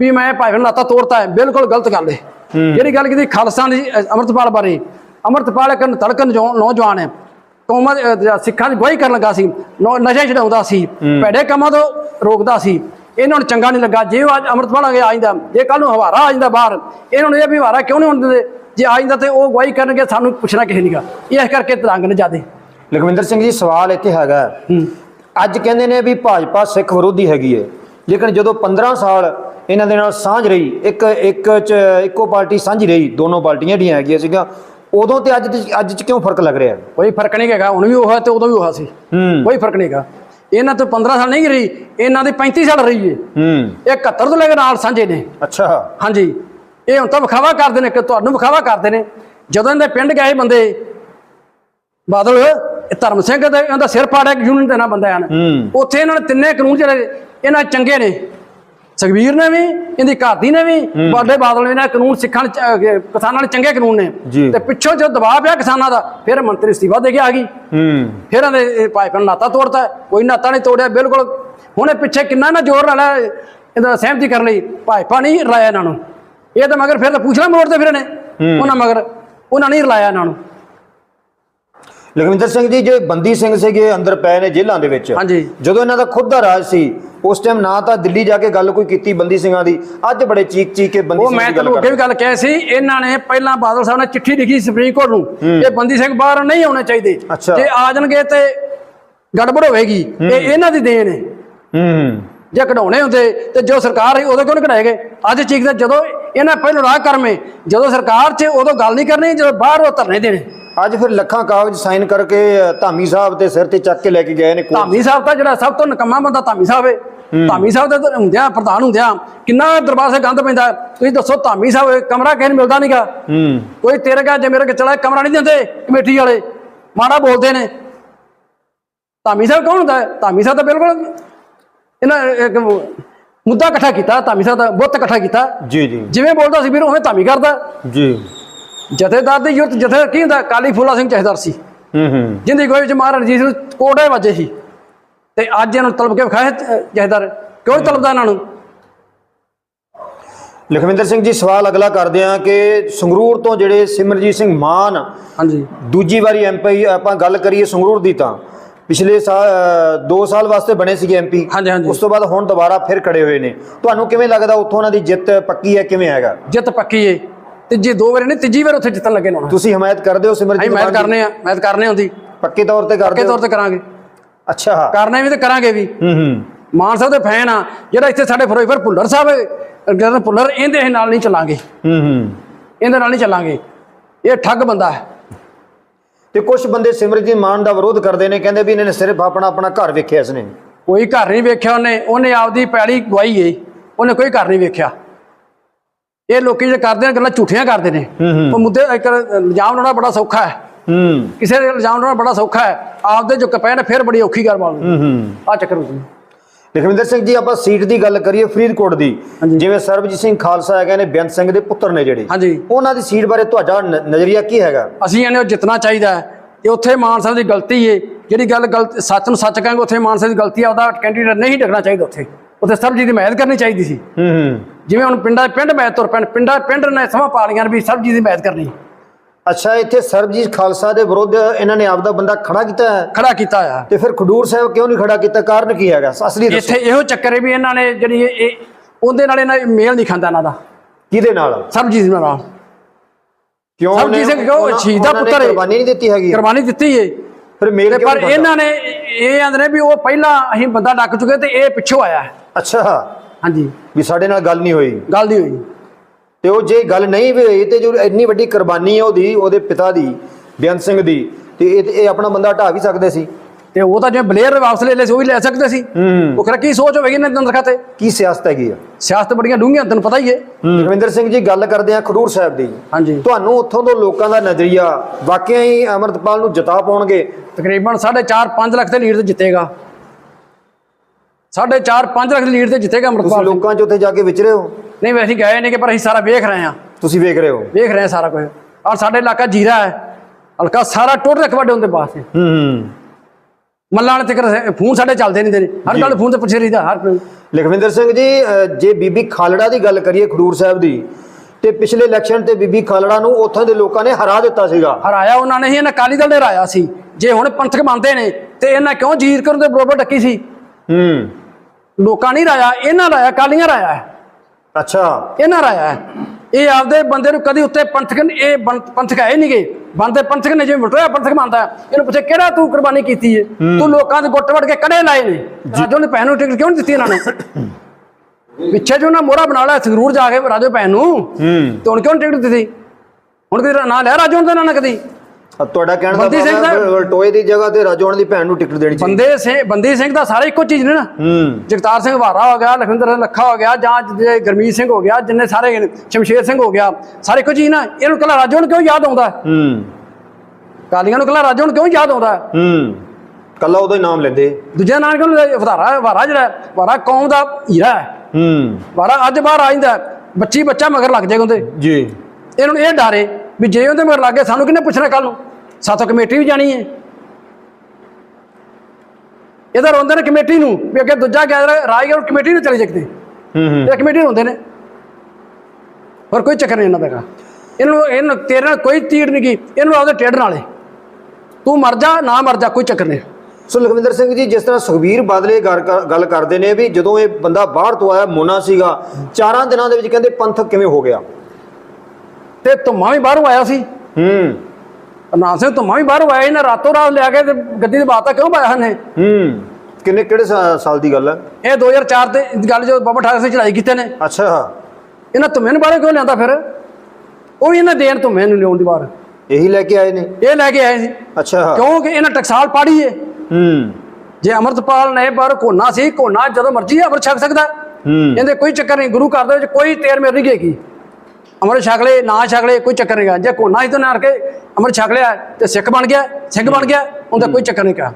Speaker 1: ਵੀ ਮੈਂ ਭਾਜਪਾ ਨਾਲ ਨਾਤਾ ਤੋੜਤਾ ਹੈ ਬਿਲਕੁਲ ਗਲਤ ਗੱਲ ਹੈ। ਜਿਹੜੀ ਗੱਲ ਕੀਤੀ ਖਾਲਸਾ ਦੀ ਅੰਮ੍ਰਿਤਪਾਲ ਬਾਰੇ ਅੰਮ੍ਰਿਤਪਾਲ ਇੱਕ ਤੜਕਨ ਨੌਜਵਾਨ ਹੈ। ਕੌਮਾਂ ਸਿੱਖਾਂ ਦੀ ਗਵਾਹੀ ਕਰਨ ਲੱਗਾ ਸੀ। ਨਸ਼ਾ ਛਡਾਉਂਦਾ ਸੀ। ਭੈੜੇ ਕੰਮਾਂ ਤੋਂ ਰੋਕਦਾ ਸੀ। ਇਹਨਾਂ ਨੂੰ ਚੰਗਾ ਨਹੀਂ ਲੱਗਾ। ਜੇ ਉਹ ਅੱਜ ਅੰਮ੍ਰਿਤਪਾਲ ਆ ਜਾਂਦਾ ਜੇ ਕੱਲ ਨੂੰ ਹਵਾਰਾ ਆ ਜਾਂਦਾ ਬਾਹਰ ਇਹਨਾਂ ਨੂੰ ਇਹ ਵੀ ਹਵਾਰਾ ਕਿਉਂ ਨਹੀਂ ਹੋਣ ਦਿੰਦੇ? ਜੇ ਆ ਜਾਂਦਾ ਤੇ ਉਹ ਗਵਾਹੀ ਕਰਨਗੇ ਸਾਨੂੰ ਪੁੱਛਣਾ ਕਿਸੇ ਨਹੀਂਗਾ। ਇਸ ਕਰਕੇ ਤਰੰਗ ਨੇ ਜਿਆਦੇ।
Speaker 2: ਲਖਵਿੰਦਰ ਸਿੰਘ ਜੀ ਸਵਾਲ ਇੱਥੇ ਹੈਗਾ। ਅੱਜ ਕਹਿੰਦੇ ਨੇ ਵੀ ਭਾਜਪਾ ਸਿੱਖ ਵਿਰੋਧੀ ਹੈਗੀ ਹੈ ਲੇਕਿਨ ਜਦੋਂ 15 ਸਾਲ ਇਹਨਾਂ ਦੇ ਨਾਲ ਸਾਂਝ ਰਹੀ ਇੱਕ ਇੱਕ ਚ ਇੱਕੋ ਪਾਰਟੀ ਸਾਂਝੀ ਰਹੀ ਦੋਨੋਂ ਪਾਰਟੀਆਂ ਜਿਹੜੀਆਂ ਹੈਗੀਆਂ ਸੀਗੀਆਂ ਉਦੋਂ ਤੇ ਅੱਜ ਤੇ- ਅੱਜ ਚ ਕਿਉਂ ਫ਼ਰਕ ਲੱਗ ਰਿਹਾ?
Speaker 1: ਕੋਈ ਫ਼ਰਕ ਨਹੀਂ ਹੈਗਾ ਹੁਣ ਵੀ ਉਹ ਹੈ ਤੇ ਉਦੋਂ ਵੀ ਉਹ ਸੀ।
Speaker 2: ਹੂੰ।
Speaker 1: ਕੋਈ ਫ਼ਰਕ ਨਹੀਂਗਾ ਇਹਨਾਂ ਤੋਂ 15 ਸਾਲ ਨਹੀਂ ਰਹੀ ਇਹਨਾਂ ਦੇ 35 ਸਾਲ ਰਹੀ ਏ।
Speaker 2: ਹੂੰ।
Speaker 1: ਇਹ 71 ਤੋਂ ਲੈ ਕੇ ਨਾਲ ਸਾਂਝੇ ਨੇ।
Speaker 2: ਅੱਛਾ।
Speaker 1: ਹਾਂਜੀ। ਇਹ ਹੁਣ ਤਾਂ ਵਿਖਾਵਾ ਕਰਦੇ ਨੇ ਕਿ ਤੁਹਾਨੂੰ ਵਿਖਾਵਾ ਕਰਦੇ ਨੇ। ਜਦੋਂ ਇਹਦੇ ਪਿੰਡ ਗਏ ਬੰਦੇ ਬਾਦਲ ਇਹ ਧਰਮ ਸਿੰਘ ਦਾ ਇਹਦਾ ਸਿਰ ਪਾੜਿਆ ਇੱਕ ਯੂਨੀਅਨ ਦੇ ਨਾਲ ਬੰਦਾ ਹਨ
Speaker 2: ਹੂੰ।
Speaker 1: ਉੱਥੇ ਇਹਨਾਂ ਨੇ ਤਿੰਨੇ ਕਾਨੂੰਨ ਜਿਹੜੇ ਇਹਨਾਂ ਚੰਗੇ ਨੇ। ਸੁਖਬੀਰ ਨੇ ਵੀ ਇਹਦੀ ਘਰ ਦੀ ਨੇ ਵੀ ਬਾਡੇ ਬਾਦਲ ਨੇ ਇਹਨਾਂ ਕਾਨੂੰਨ ਸਿੱਖਾਂ ਲਈ ਚ- ਅਹ ਕਿਸਾਨਾਂ ਲਈ ਚੰਗੇ ਕਾਨੂੰਨ
Speaker 2: ਜੀ।
Speaker 1: ਨੇ ਤੇ ਪਿੱਛੋਂ ਜਦੋਂ ਦਬਾਅ ਪਿਆ ਕਿਸਾਨਾਂ ਦਾ ਫਿਰ ਮੰਤਰੀ ਅਸਤੀਫਾ ਦੇ ਕੇ ਆ ਗਈ।
Speaker 2: ਹੂੰ।
Speaker 1: ਫਿਰ ਇਹਨਾਂ ਦੇ ਨੇ ਨਾਤਾ ਤੋੜਤਾ। ਕੋਈ ਨਾਤਾ ਨਹੀਂ ਤੋੜਿਆ ਬਿਲਕੁਲ। ਹੁਣੇ ਪਿੱਛੇ ਕਿੰਨਾ ਨਾ ਜ਼ੋਰ ਲਾ ਲਿਆ ਇਹਦਾ ਸਹਿਮਤੀ ਕਰਨ ਲਈ ਭਾਜਪਾ ਨਹੀਂ ਰਲਾਇਆ ਇਹਨਾਂ ਨੂੰ। ਇਹ ਤਾਂ ਮਗਰ ਫਿਰ ਤਾਂ ਪੁੱਛਣਾ ਮੋੜਦੇ ਫਿਰ ਨੇ ਉਹਨਾਂ ਮਗਰ ਉਹਨਾਂ ਨਹੀਂ ਰਲਾਇਆ ਇਹਨਾਂ ਨੂੰ।
Speaker 2: ਲਖਵਿੰਦਰ ਸਿੰਘ ਜੀ ਜੇ ਬੰਦੀ ਸਿੰਘ ਸੀਗੇ ਅੰਦਰ ਪਏ ਨੇ ਜੇਲ੍ਹਾਂ ਦੇ ਵਿੱਚ।
Speaker 1: ਹਾਂਜੀ।
Speaker 2: ਜਦੋਂ ਇਹਨਾਂ ਦਾ ਖੁਦ ਦਾ ਰਾਜ ਸੀ ਉਸ ਟਾਈਮ ਨਾ ਤਾਂ ਦਿੱਲੀ ਜਾ ਕੇ ਗੱਲ ਕੋਈ ਕੀਤੀ ਬੰਦੀ ਸਿੰਘਾਂ ਦੀ ਅੱਜ ਬੜੇ ਚੀਕ ਚੀਕ ਕੇ ਬੰਦੀ
Speaker 1: ਉਹ
Speaker 2: ਸਿੰਘ
Speaker 1: ਮੈਂ
Speaker 2: ਦੀ ਗੱਲ
Speaker 1: ਤੁਹਾਨੂੰ ਅੱਗੇ ਵੀ ਗੱਲ ਕਹਿ ਸੀ ਇਹਨਾਂ ਨੇ ਪਹਿਲਾਂ ਬਾਦਲ ਸਾਹਿਬ ਨੇ ਚਿੱਠੀ ਲਿਖੀ ਸੁਪਰੀਮ ਕੋਰਟ ਨੂੰ ਇਹ ਬੰਦੀ ਸਿੰਘ ਬਾਹਰ ਨਹੀਂ ਆਉਣੇ ਚਾਹੀਦੇ। ਜੇ ਆ ਜਾਣਗੇ ਤੇ ਗੜਬੜ ਹੋਵੇਗੀ ਇਹ ਇਹਨਾਂ ਦੀ ਦੇਣ ਹੈ।
Speaker 2: ਹੂੰ।
Speaker 1: ਜੇ ਕਢਾਉਣੇ ਹੁੰਦੇ ਤੇ ਜੋ ਸਰਕਾਰ ਸੀ ਉਦੋਂ ਕਿਉਂ ਨਹੀਂ ਕਢਾਏਗੇ ਅੱਜ ਚੀਕਦੇ ਜਦੋਂ ਇਹਨਾਂ ਪਹਿਲਾਂ ਰਾਹ ਕਰਮੇ ਜਦੋਂ ਸਰਕਾਰ 'ਚ ਉਦੋਂ ਗੱਲ ਨਹੀਂ ਕਰਨੀ ਜਦੋਂ ਬਾਹਰ ਉਹ ਧਰਨੇ ਦੇਣੇ।
Speaker 2: ਅੱਜ ਫਿਰ ਲੱਖਾਂ ਕਾਗਜ਼ ਸਾਈਨ ਕਰਕੇ ਧਾਮੀ ਸਾਹਿਬ ਤੇ ਸਿਰ ਤੇ ਚੱਕ ਕੇ ਲੈ ਕੇ ਗਏ ਨੇ
Speaker 1: ਧਾਮੀ ਸਾਹਿਬ ਤਾਂ ਜਿਹੜਾ ਸਭ ਤੋਂ ਨਕਮਾ ਬੰਦਾ ਧਾਮੀ ਸਾਹਿਬ ਹੈ। ਧਾਮੀ ਸਾਹਿਬ ਦੇ ਤਾਂ ਹੁੰਦਿਆਂ ਪ੍ਰਧਾਨ ਹੁੰਦਿਆਂ ਕਿੰਨਾ ਦਰਬਾਰ ਸੇ ਗੰਦ ਪੈਂਦਾ। ਤੁਸੀਂ ਦੱਸੋ ਧਾਮੀ ਸਾਹਿਬ ਕਮਰਾ ਕਿਸੇ ਨੂੰ ਮਿਲਦਾ ਨਹੀਂਗਾ
Speaker 2: ਹੂੰ।
Speaker 1: ਕੋਈ ਤੇਰੇ ਕਾ ਜੇ ਮੇਰੇ ਕਾ ਚਲਾ ਕਮਰਾ ਨਹੀਂ ਦਿੰਦੇ ਕਮੇਟੀ ਵਾਲੇ। ਮਾੜਾ ਬੋਲਦੇ ਨੇ। ਧਾਮੀ ਸਾਹਿਬ ਕੌਣ ਹੁੰਦਾ? ਧਾਮੀ ਸਾਹਿਬ ਤਾਂ ਬਿਲਕੁਲ ਇਹਨਾਂ ਇੱਕ ਮੁੱਦਾ ਇਕੱਠਾ ਕੀਤਾ ਧਾਮੀ ਸਾਹਿਬ ਦਾ ਬੁੱਤ ਇਕੱਠਾ ਕੀਤਾ।
Speaker 2: ਜੀ ਜੀ।
Speaker 1: ਜਿਵੇਂ ਬੋਲਦਾ ਸੀ ਵੀਰ ਉਵੇਂ ਧਾਮੀ ਕਰਦਾ।
Speaker 2: ਜੀ।
Speaker 1: ਜਥੇਦਾਰ ਦੀ ਯੁਰਤ ਜਥੇ ਕੀ ਹੁੰਦਾ? ਕਾਲੀ ਫੂਲਾ ਸਿੰਘ ਜਥੇਦਾਰ ਸੀ।
Speaker 2: ਹੂੰ ਹੂੰ।
Speaker 1: ਜਿੰਦੀ ਕੋਈ ਵਿੱਚ ਮਹਾਰਾਜ ਰਣਜੀਤ ਸਿੰਘ ਕੋੜੇ ਵੱਜੇ ਸੀ। ਤੇ ਅੱਜ ਇਹਨਾਂ ਨੂੰ ਤਲਬ ਕੇ ਅਹ, ਜਥੇਦਾਰ। ਕਿਉਂ ਤਲਬਦਾ ਇਹਨਾਂ ਨੂੰ?
Speaker 2: ਲਖਵਿੰਦਰ ਸਿੰਘ ਜੀ ਸਵਾਲ ਅਗਲਾ ਕਰਦੇ ਆ ਕਿ ਸੰਗਰੂਰ ਤੋਂ ਜਿਹੜੇ ਸਿਮਰਜੀਤ ਸਿੰਘ ਮਾਨ
Speaker 1: ਹਾਂਜੀ।
Speaker 2: ਦੂਜੀ ਵਾਰੀ ਐਮਪੀ ਆਪਾਂ ਗੱਲ ਕਰੀਏ ਸੰਗਰੂਰ ਦੀ ਤਾਂ। ਪਿਛਲੇ ਸਾਲ 2 ਸਾਲ ਵਾਸਤੇ ਬਣੇ ਸੀਗੇ ਐਮਪੀ। ਉਸ ਤੋਂ ਬਾਅਦ ਹੁਣ ਦੁਬਾਰਾ ਫਿਰ ਖੜੇ ਹੋਏ ਨੇ। ਤੁਹਾਨੂੰ ਕਿਵੇਂ ਲੱਗਦਾ ਉੱਥੋਂ ਉਹਨਾਂ ਦੀ ਜਿੱਤ ਪੱਕੀ ਹੈ ਕਿਵੇਂ ਹੈਗਾ?
Speaker 1: ਜਿੱਤ ਪੱਕੀ ਤੀਜੀ ਦੋ ਵਾਰੀ ਨਹੀਂ ਤੀਜੀ ਵਾਰ ਉੱਥੇ ਜਿੱਤਣ ਲੱਗੇ ਨਾ
Speaker 2: ਤੁਸੀਂ ਹਮਾਇਤ ਕਰਦੇ ਹੋ ਸਿਮਰਜੀਤ
Speaker 1: ਅਸੀਂ
Speaker 2: ਦੀ?
Speaker 1: ਕਰਨੇ ਆ ਮੈਚ ਕਰਨੇ ਹੁੰਦੀ
Speaker 2: ਪੱਕੇ ਤੌਰ ਤੇ ਕਰਦੇ
Speaker 1: ਪੱਕੇ ਤੌਰ ਤੇ ਕਰਾਂਗੇ।
Speaker 2: ਅੱਛਾ।
Speaker 1: ਕਰਨੇ ਵੀ ਤੇ ਕਰਾਂਗੇ ਵੀ।
Speaker 2: ਹੂੰ ਹੂੰ।
Speaker 1: ਮਾਨ ਸਾਹਿਬ ਦੇ ਫੈਨ ਆ ਜਿਹੜਾ ਇੱਥੇ ਸਾਡੇ ਫਿਰੋਜ਼ਪੁਰ ਭੁੱਲਰ ਸਾਹਿਬ ਜਿਹੜਾ ਭੁੱਲਰ ਇਹਦੇ ਨਾਲ ਨਹੀਂ ਚੱਲਾਂਗੇ।
Speaker 2: ਹੂੰ ਹੂੰ।
Speaker 1: ਇਹਦੇ ਨਾਲ ਨਹੀਂ ਚੱਲਾਂਗੇ। ਇਹ ਠੱਗ ਬੰਦਾ ਹੈ।
Speaker 2: ਤੇ ਕੁਝ ਬੰਦੇ ਸਿਮਰਜੀਤ ਮਾਨ ਦਾ ਵਿਰੋਧ ਕਰਦੇ ਨੇ ਕਹਿੰਦੇ ਵੀ ਇਹਨਾਂ ਨੇ ਸਿਰਫ ਆਪਣਾ ਆਪਣਾ ਘਰ ਵੇਖਿਆ ਇਸਨੇ
Speaker 1: ਕੋਈ ਘਰ ਨਹੀਂ ਵੇਖਿਆ ਉਹਨੇ ਉਹਨੇ ਆਪਦੀ ਪੈੜੀ ਗਵਾਈ ਏ। ਉਹਨੇ ਕੋਈ ਘਰ ਨਹੀਂ ਵੇਖਿਆ। ਇਹ ਲੋਕੀ ਜੇ ਕਰਦੇ ਨੇ ਗੱਲਾਂ ਝੂਠੀਆਂ ਕਰਦੇ ਨੇ। ਉਹ ਮੁੱਦੇ ਇੱਕ ਇਲਜ਼ਾਮ ਲਾਉਣਾ ਬੜਾ ਸੌਖਾ ਹੈ।
Speaker 2: ਹੂੰ।
Speaker 1: ਕਿਸੇ ਦੇ ਇਲਜ਼ਾਮ ਲਾਉਣਾ ਬੜਾ ਸੌਖਾ ਹੈ। ਆਪਦੇ ਜੋ ਕਪੈ ਨੇ ਫਿਰ ਬੜੀ ਔਖੀ ਗੱਲ ਬਣ
Speaker 2: ਹੂੰ। ਹੂੰ
Speaker 1: ਆ ਚੱਕਰ ਹੁੰਦੀ
Speaker 2: ਲਖਵਿੰਦਰ ਸਿੰਘ ਜੀ ਆਪਾਂ ਸੀਟ ਦੀ ਗੱਲ ਕਰੀਏ ਫਰੀਦਕੋਟ ਦੀ। ਜਿਵੇਂ ਸਰਬਜੀਤ ਸਿੰਘ ਖਾਲਸਾ ਹੈਗੇ ਨੇ ਬੇਅੰਤ ਸਿੰਘ ਦੇ ਪੁੱਤਰ ਨੇ ਜਿਹੜੇ।
Speaker 1: ਹਾਂਜੀ।
Speaker 2: ਉਹਨਾਂ ਦੀ ਸੀਟ ਬਾਰੇ ਤੁਹਾਡਾ ਨਜ਼ਰੀਆ ਕੀ ਹੈਗਾ?
Speaker 1: ਅਸੀਂ ਇਹਨੇ ਜਿੱਤਣਾ ਚਾਹੀਦਾ ਹੈ। ਇਹ ਉੱਥੇ ਮਾਨ ਸਾਹਿਬ ਦੀ ਗਲਤੀ ਏ। ਜਿਹੜੀ ਗੱਲ ਗਲਤ ਸੱਚ ਨੂੰ ਸੱਚ ਕਹਾਂਗੇ ਉੱਥੇ ਮਾਨ ਸਾਹਿਬ ਦੀ ਗਲਤੀ ਆ। ਉਹਦਾ ਕੈਂਡੀਡੇਟ ਨਹੀਂ ਡਗਣਾ ਚਾਹੀਦਾ ਉੱਥੇ। ਉੱਥੇ ਸਰਬਜੀਤ ਦੀ ਮਦਦ ਕਰਨੀ ਚਾਹੀਦੀ ਸੀ।
Speaker 2: ਹੂੰ ਹੂੰ।
Speaker 1: ਜਿਵੇਂ ਹੁਣ ਪਿੰਡਾਂ ਪਿੰਡ ਮੈਚ ਤੁਰ ਪੈਣ ਪਿੰਡਾਂ ਪਿੰਡ ਨੇ ਸਮਾਂ ਪਾ ਲਈਆਂ ਨੇ ਵੀ ਸਰਬਜੀਤ ਦੀ ਮਦਦ ਕਰਨੀ।
Speaker 2: ਅੱਛਾ ਇੱਥੇ ਸਰਬਜੀਤ ਖਾਲਸਾ ਦੇ ਵਿਰੁੱਧ ਇਹਨਾਂ ਨੇ ਆਪਦਾ ਬੰਦਾ ਖੜਾ ਕੀਤਾ ਹੈ?
Speaker 1: ਖੜਾ ਕੀਤਾ ਆ।
Speaker 2: ਤੇ ਫਿਰ ਖਡੂਰ ਸਾਹਿਬ ਕਿਉਂ ਨਹੀਂ ਖੜਾ ਕੀਤਾ? ਕਾਰਨ ਕੀ ਹੈਗਾ? ਅਸਲੀ ਦੱਸੋ।
Speaker 1: ਇੱਥੇ ਇਹੋ ਚੱਕਰ ਹੈ ਵੀ ਇਹਨਾਂ ਨੇ ਜਿਹੜੀ ਇਹ ਉਹਦੇ ਨਾਲ ਇਹਨਾਂ ਮੇਲ ਨਹੀਂ ਖਾਂਦਾ ਇਹਨਾਂ ਦਾ।
Speaker 2: ਕਿਹਦੇ ਨਾਲ?
Speaker 1: ਸਰਬਜੀਤ ਨਾਲ।
Speaker 2: ਕਿਉਂ
Speaker 1: ਸਰਬਜੀਤ ਸਿੰਘ ਕਿਉਂ ਸ਼ਹੀਦ ਦਾ ਪੁੱਤਰ ਹੈ।
Speaker 2: ਕੁਰਬਾਨੀ ਨਹੀਂ ਦਿੱਤੀ ਹੈਗੀ?
Speaker 1: ਕੁਰਬਾਨੀ ਦਿੱਤੀ ਏ।
Speaker 2: ਫਿਰ ਕਿਉਂ
Speaker 1: ਪਰ? ਇਹਨਾਂ ਨੇ ਇਹ ਆਂਦੇ ਨੇ ਵੀ ਉਹ ਪਹਿਲਾਂ ਅਸੀਂ ਬੰਦਾ ਡੱਕ ਚੁੱਕੇ ਤੇ ਇਹ ਪਿੱਛੋਂ ਆਇਆ ਹੈ।
Speaker 2: ਅੱਛਾ।
Speaker 1: ਹਾਂਜੀ।
Speaker 2: ਵੀ ਸਾਡੇ ਨਾਲ ਗੱਲ ਨਹੀਂ ਹੋਈ।
Speaker 1: ਗੱਲ ਨਹੀਂ ਹੋਈ।
Speaker 2: ਤੇ ਉਹ ਜੇ ਗੱਲ ਨਹੀਂ ਵੀ ਹੋਈ ਤੇ ਜੋ ਇੰਨੀ ਵੱਡੀ ਕੁਰਬਾਨੀ ਹੈ ਉਹਦੀ ਉਹਦੇ ਪਿਤਾ ਦੀ ਬੇਅੰਤ ਸਿੰਘ ਦੀ ਤੇ ਇਹ ਇਹ ਆਪਣਾ ਬੰਦਾ ਢਾ ਵੀ ਸਕਦੇ ਸੀ।
Speaker 1: ਤੇ ਉਹ ਤਾਂ ਜੇ ਬਲੇਅਰ ਵਾਪਸ ਲੈ ਲੈ ਸੀ ਉਹ ਵੀ ਲੈ ਸਕਦੇ ਸੀ। ਉਹ ਖਰਾ ਕੀ ਸੋਚ ਹੋਵੇਗੀ ਇਹਨਾਂ ਦੇ ਖਾਤੇ
Speaker 2: ਕੀ ਸਿਆਸਤ ਹੈਗੀ ਆ?
Speaker 1: ਸਿਆਸਤ ਬੜੀਆਂ ਡੂੰਘੀਆਂ ਤੈਨੂੰ ਪਤਾ ਹੀ ਹੈ।
Speaker 2: ਲਖਵਿੰਦਰ ਸਿੰਘ ਜੀ ਗੱਲ ਕਰਦੇ ਆ ਖਡੂਰ ਸਾਹਿਬ ਦੀ।
Speaker 1: ਹਾਂਜੀ।
Speaker 2: ਤੁਹਾਨੂੰ ਉੱਥੋਂ ਦੇ ਲੋਕਾਂ ਦਾ ਨਜ਼ਰੀਆ ਵਾਕਿਆ ਹੀ ਅਮਰਤਪਾਲ ਨੂੰ ਜਿਤਾ ਪਾਉਣਗੇ।
Speaker 1: ਤਕਰੀਬਨ 4.5 5 ਲੱਖ ਦੇ ਲੀਡ ਤੇ ਜਿੱਤੇਗਾ। 4.5 5 ਲੱਖ ਦੀ ਲੀਡ ਤੇ ਜਿੱਤੇਗਾ
Speaker 2: ਤੁਸੀਂ
Speaker 1: ਅਮਰਪਾਲ ਸਿੰਘ।
Speaker 2: ਲੋਕਾਂ 'ਚ ਉੱਥੇ ਜਾ ਕੇ ਵਿਚਰੇ ਹੋ?
Speaker 1: ਨਹੀਂ ਵੈਸੇ ਗਏ ਨਹੀਂ ਕਿ ਪਰ ਅਸੀਂ ਸਾਰਾ ਵੇਖ ਰਹੇ ਹਾਂ।
Speaker 2: ਤੁਸੀਂ ਵੇਖ ਰਹੇ ਹੋ?
Speaker 1: ਵੇਖ ਰਹੇ ਹਾਂ ਸਾਰਾ ਕੁਝ। ਔਰ ਸਾਡੇ ਇਲਾਕਾ ਜੀਰਾ ਹੈ। ਹਲਕਾ ਸਾਰਾ ਟੋਟਲ ਇੱਕ ਵੱਡੇ ਹੁੰਦੇ ਪਾਸ। ਹੈ
Speaker 2: ਹੂੰ। ਹੂੰ
Speaker 1: ਮੱਲਾਂ ਵਾਲੇ ਤੱਕ ਫੋਨ ਸਾਡੇ ਚੱਲਦੇ ਨਹੀਂ ਤੇਰੇ। ਹਰ ਗੱਲ ਫੋਨ ਤੇ ਪੁੱਛੇ ਰਹੀਦਾ ਹਰ ਕੋਈ।
Speaker 2: ਲਖਵਿੰਦਰ ਸਿੰਘ ਜੀ ਅ, ਜੇ ਬੀਬੀ ਖਾਲੜਾ ਦੀ ਗੱਲ ਕਰੀਏ ਖਡੂਰ ਸਾਹਿਬ ਦੀ ਤੇ ਪਿਛਲੇ ਇਲੈਕਸ਼ਨ ਤੇ ਬੀਬੀ ਖਾਲੜਾ ਨੂੰ ਉੱਥੋਂ ਦੇ ਲੋਕਾਂ ਨੇ ਹਰਾ ਦਿੱਤਾ ਸੀਗਾ।
Speaker 1: ਹਰਾਇਆ ਉਹਨਾਂ ਨੇ ਹੀ ਇਹਨਾਂ ਅਕਾਲੀ ਦਲ ਨੇ ਹਰਾਇਆ ਸੀ। ਜੇ ਹੁਣ ਪੰਥਕ ਮੰਨਦੇ ਨੇ ਤੇ ਇਹਨਾਂ ਕਿਉਂ ਜੀਰ ਕਰਨ ਦੇ ਬਰੋਬਰ ਡੱਕੀ ਸੀ?
Speaker 2: ਹੂੰ।
Speaker 1: ਲੋਕਾਂ ਨਹੀਂ ਰਾਇਆ ਇਹਨਾਂ ਰਾਇਆ ਕਾਲੀਆਂ ਰਾਇਆ ਹੈ।
Speaker 2: ਅੱਛਾ।
Speaker 1: ਇਹਨਾਂ ਰਾਇਆ ਹੈ। ਇਹ ਆਪਦੇ ਬੰਦੇ ਨੂੰ ਕਦੀ ਉੱਤੇ ਪੰਥਕ ਇਹ ਪੰਥਕ ਹੈ ਨਹੀਂ ਗਏ ਬੰਦੇ ਪੰਥਕ ਨੇ ਜਿਵੇਂ ਮਟੋਇਆ ਪੰਥਕ ਮੰਨਦਾ। ਇਹਨੂੰ ਪੁੱਛੇ ਕਿਹੜਾ ਤੂੰ ਕੁਰਬਾਨੀ ਕੀਤੀ ਹੈ। ਤੂੰ ਲੋਕਾਂ ਦੇ ਗੁੱਟ ਵੜ ਕੇ ਕੜੇ ਲਾਏ ਨੇ। ਰਾਜੋ ਨੇ ਭੈਣ ਨੂੰ ਟਿਕਟ ਕਿਉਂ ਨਹੀਂ ਦਿੱਤੀ ਇਹਨਾਂ ਨੇ? ਪਿੱਛੇ ਜੋ ਨਾ ਮੋਹਰਾ ਬਣਾ ਲਿਆ ਸੰਗਰੂਰ ਜਾ ਕੇ ਰਾਜੋ ਭੈਣ ਨੂੰ।
Speaker 2: ਹੂੰ।
Speaker 1: ਤੇ ਹੁਣ ਕਿਉਂ ਟਿਕਟ ਦਿੱਤੀ? ਹੁਣ ਕਦੀ ਨਾਂ ਲਿਆ ਰਾਜੋ ਨੇ ਤਾਂ ਨੇ ਕਦੀ?
Speaker 2: ਅ, ਤੁਹਾਡਾ ਕਹਿਣ ਦਾ
Speaker 1: ਬੰਦੀ ਸਿੰਘ
Speaker 2: ਹੈ
Speaker 1: ਦਾ-
Speaker 2: ਵਲਟੋਏ ਦੀ ਜਗ੍ਹਾ ਤੇ ਰਾਜੋਣ ਦੀ ਭੈਣ ਨੂੰ ਟਿਕਟ ਦੇਣੀ ਚਾਹੀਦੀ।
Speaker 1: ਬੰਦੇ ਸਿੰਘ ਬੰਦੀ ਸਿੰਘ ਦਾ ਸਾਰੇ ਇੱਕੋ ਚੀਜ਼ ਨੇ ਨਾ।
Speaker 2: ਹੂੰ।
Speaker 1: ਜਗਤਾਰ ਸਿੰਘ ਵਾਰਾ ਹੋ ਗਿਆ ਲਖਵਿੰਦਰ ਸਿੰਘ ਲੱਖਾ ਹੋ ਗਿਆ ਜਾਂ ਜੇ ਗਰਮੀਤ ਸਿੰਘ ਹੋ ਗਿਆ ਜਿੰਨੇ ਸਾਰੇ ਨੇ, ਸ਼ਮਸ਼ੇਰ ਸਿੰਘ ਹੋ ਗਿਆ ਸਾਰੇ ਇੱਕੋ ਚੀਜ਼ ਨਾ। ਇਹਨੂੰ ਕੱਲਾ ਰਾਜੋ ਨੂੰ ਕਿਉਂ ਯਾਦ ਆਉਂਦਾ? ਹੈ?
Speaker 2: ਹੂੰ
Speaker 1: ਕਾਲੀਆਂ ਨੂੰ ਕੱਲਾ ਰਾਜੋ ਨੂੰ ਕਿਉਂ ਯਾਦ ਆਉਂਦਾ? ਹੈ?
Speaker 2: ਹੂੰ ਕੱਲਾ ਉਹਦਾ ਹੀ ਨਾਮ ਲੈਂਦੇ।
Speaker 1: ਦੂਜੇ ਨਾਂ ਕਿਉਂ ਵਧਾਰਾ ਵਾਰਾ ਜਿਹੜਾ ਹੈ, ਵਾਰਾ ਕੌਮ ਦਾ ਹੀਰਾ ਹੈ।
Speaker 2: ਹੂੰ।
Speaker 1: ਵਾਰਾ ਅੱਜ ਬਾਹਰ ਆ ਜਾਂਦਾ ਹੈ, ਬੱਚੀ ਬੱਚਾ ਮਗਰ ਲੱਗ ਜਾਏਗਾ ਉਹਦੇ।
Speaker 2: ਜੀ।
Speaker 1: ਇਹਨਾਂ ਇਹ ਡਾਰੇ ਵੀ ਜੇ ਉਹਦੇ ਮਗਰ ਲੱਗੇ ਸਾਨੂੰ ਕਿਹਨੇ ਪੁੱਛਣਾ ਕੱਲ ਨੂੰ? ਸਾਥੋਂ ਕਮੇਟੀ ਵੀ ਜਾਣੀ ਹੈ। ਇਹਦਾ ਰੋਂਦੇ ਨੇ ਕਮੇਟੀ ਨੂੰ ਵੀ ਅੱਗੇ ਦੂਜਾ ਗਿਆ ਰਾਜਗੜ੍ਹ ਕਮੇਟੀ ਨੂੰ ਚਲੇ ਜਾਂਦੇ
Speaker 2: ਹੂੰ ਹੂੰ।
Speaker 1: ਇਹ ਕਮੇਟੀ ਹੁੰਦੇ ਨੇ। ਹੋਰ ਕੋਈ ਚੱਕਰ ਨਹੀਂ ਇਹਨਾਂ ਦਾ। ਇਹਨੂੰ ਇਹਨੂੰ ਤੇਰੇ ਨਾਲ ਕੋਈ ਤੀੜ ਨਹੀਂ ਗਈ ਇਹਨੂੰ ਆਪਦੇ ਟੇਡ ਨਾਲੇ ਤੂੰ ਮਰ ਜਾ ਨਾ ਮਰ ਜਾ ਕੋਈ ਚੱਕਰ ਨਹੀਂ।
Speaker 2: ਸੋ ਲਖਵਿੰਦਰ ਸਿੰਘ ਜੀ ਜਿਸ ਤਰ੍ਹਾਂ ਸੁਖਬੀਰ ਬਾਦਲੇ ਗੱਲ ਕਰ- ਗੱਲ ਕਰਦੇ ਨੇ ਵੀ ਜਦੋਂ ਇਹ ਬੰਦਾ ਬਾਹਰ ਤੋਂ ਆਇਆ ਮੋਨਾ ਸੀਗਾ ਚਾਰਾਂ ਦਿਨਾਂ ਦੇ ਵਿੱਚ ਕਹਿੰਦੇ ਪੰਥਕ ਕਿਵੇਂ ਹੋ ਗਿਆ?
Speaker 1: ਤੇ ਧੁੰਮਾ ਵੀ ਬਾਹਰੋਂ ਆਇਆ ਸੀ।
Speaker 2: ਹੂੰ।
Speaker 1: ਨਾ ਸਿੰਘ ਧੁੰਮਾ ਵੀ ਬਾਹਰੋਂ ਆਇਆ ਇਹਨੇ ਰਾਤੋਂ ਰਾਤ ਲਿਆ ਕੇ ਤੇ ਗੱਦੀ ਦੀ ਬਾਤ ਕਿਉਂ ਪਾਇਆ ਨੇ
Speaker 2: ਹੂੰ। ਕਿੰਨੇ ਕਿਹੜੇ ਸਾ- ਸਾਲ ਦੀ ਗੱਲ ਹੈ?
Speaker 1: ਇਹ 2004 ਤੇ ਗੱਲ ਜੋ ਬਾਬਾ ਠਾਕਰ ਸਿੰਘ ਚੜਾਈ ਕੀਤੇ ਨੇ।
Speaker 2: ਅੱਛਾ
Speaker 1: ਇਹਨਾਂ ਧੁੰਮੇ ਨੂੰ ਬਾਹਰੋਂ ਕਿਉਂ ਲਿਆਂਦਾ ਫਿਰ? ਉਹ ਵੀ ਇਹਨਾਂ ਦੇਣ ਧੁੰਮੇ ਨੂੰ ਲਿਆਉਣ ਦੀ ਬਾਹਰ
Speaker 2: ਇਹੀ ਲੈ ਕੇ ਆਏ ਨੇ?
Speaker 1: ਇਹ ਲੈ ਕੇ ਆਏ ਸੀ।
Speaker 2: ਅੱਛਾ
Speaker 1: ਕਿਉਂਕਿ ਇਹਨਾਂ ਟਕਸਾਲ ਪਾੜੀ ਏ।
Speaker 2: ਹੂੰ।
Speaker 1: ਜੇ ਅਮਰਤਪਾਲ ਨੇ ਬਾਹਰ ਕੋਨਾ ਸੀ ਕੋਨਾ ਜਦੋਂ ਮਰਜ਼ੀ ਅਮਰ ਛਕ ਸਕਦਾ। ਹੈ।
Speaker 2: ਹੂੰ
Speaker 1: ਇਹਦੇ ਕੋਈ ਚੱਕਰ ਨਹੀਂ ਗੁਰੂ ਘਰ ਦੇ ਵਿੱਚ ਕੋਈ ਤੇਰ ਮੇਰ ਨਹੀਂ ਗਏਗੀ ਅਮਰ ਛਕ ਲਏ ਨਾ ਛਕ ਲਏ ਕੋਈ ਚੱਕਰ ਨਹੀਂਗਾ ਜੇ ਕੋਨਾ ਹੀ ਤੋਂ ਕੇ ਅਮਰ ਛਕ ਲਿਆ ਤੇ ਸਿੱਖ ਬਣ ਗਿਆ ਸਿੰਘ ਬਣ ਗਿਆ ਉਹਦਾ ਕੋਈ ਚੱਕਰ ਨਹੀਂ ਕਾ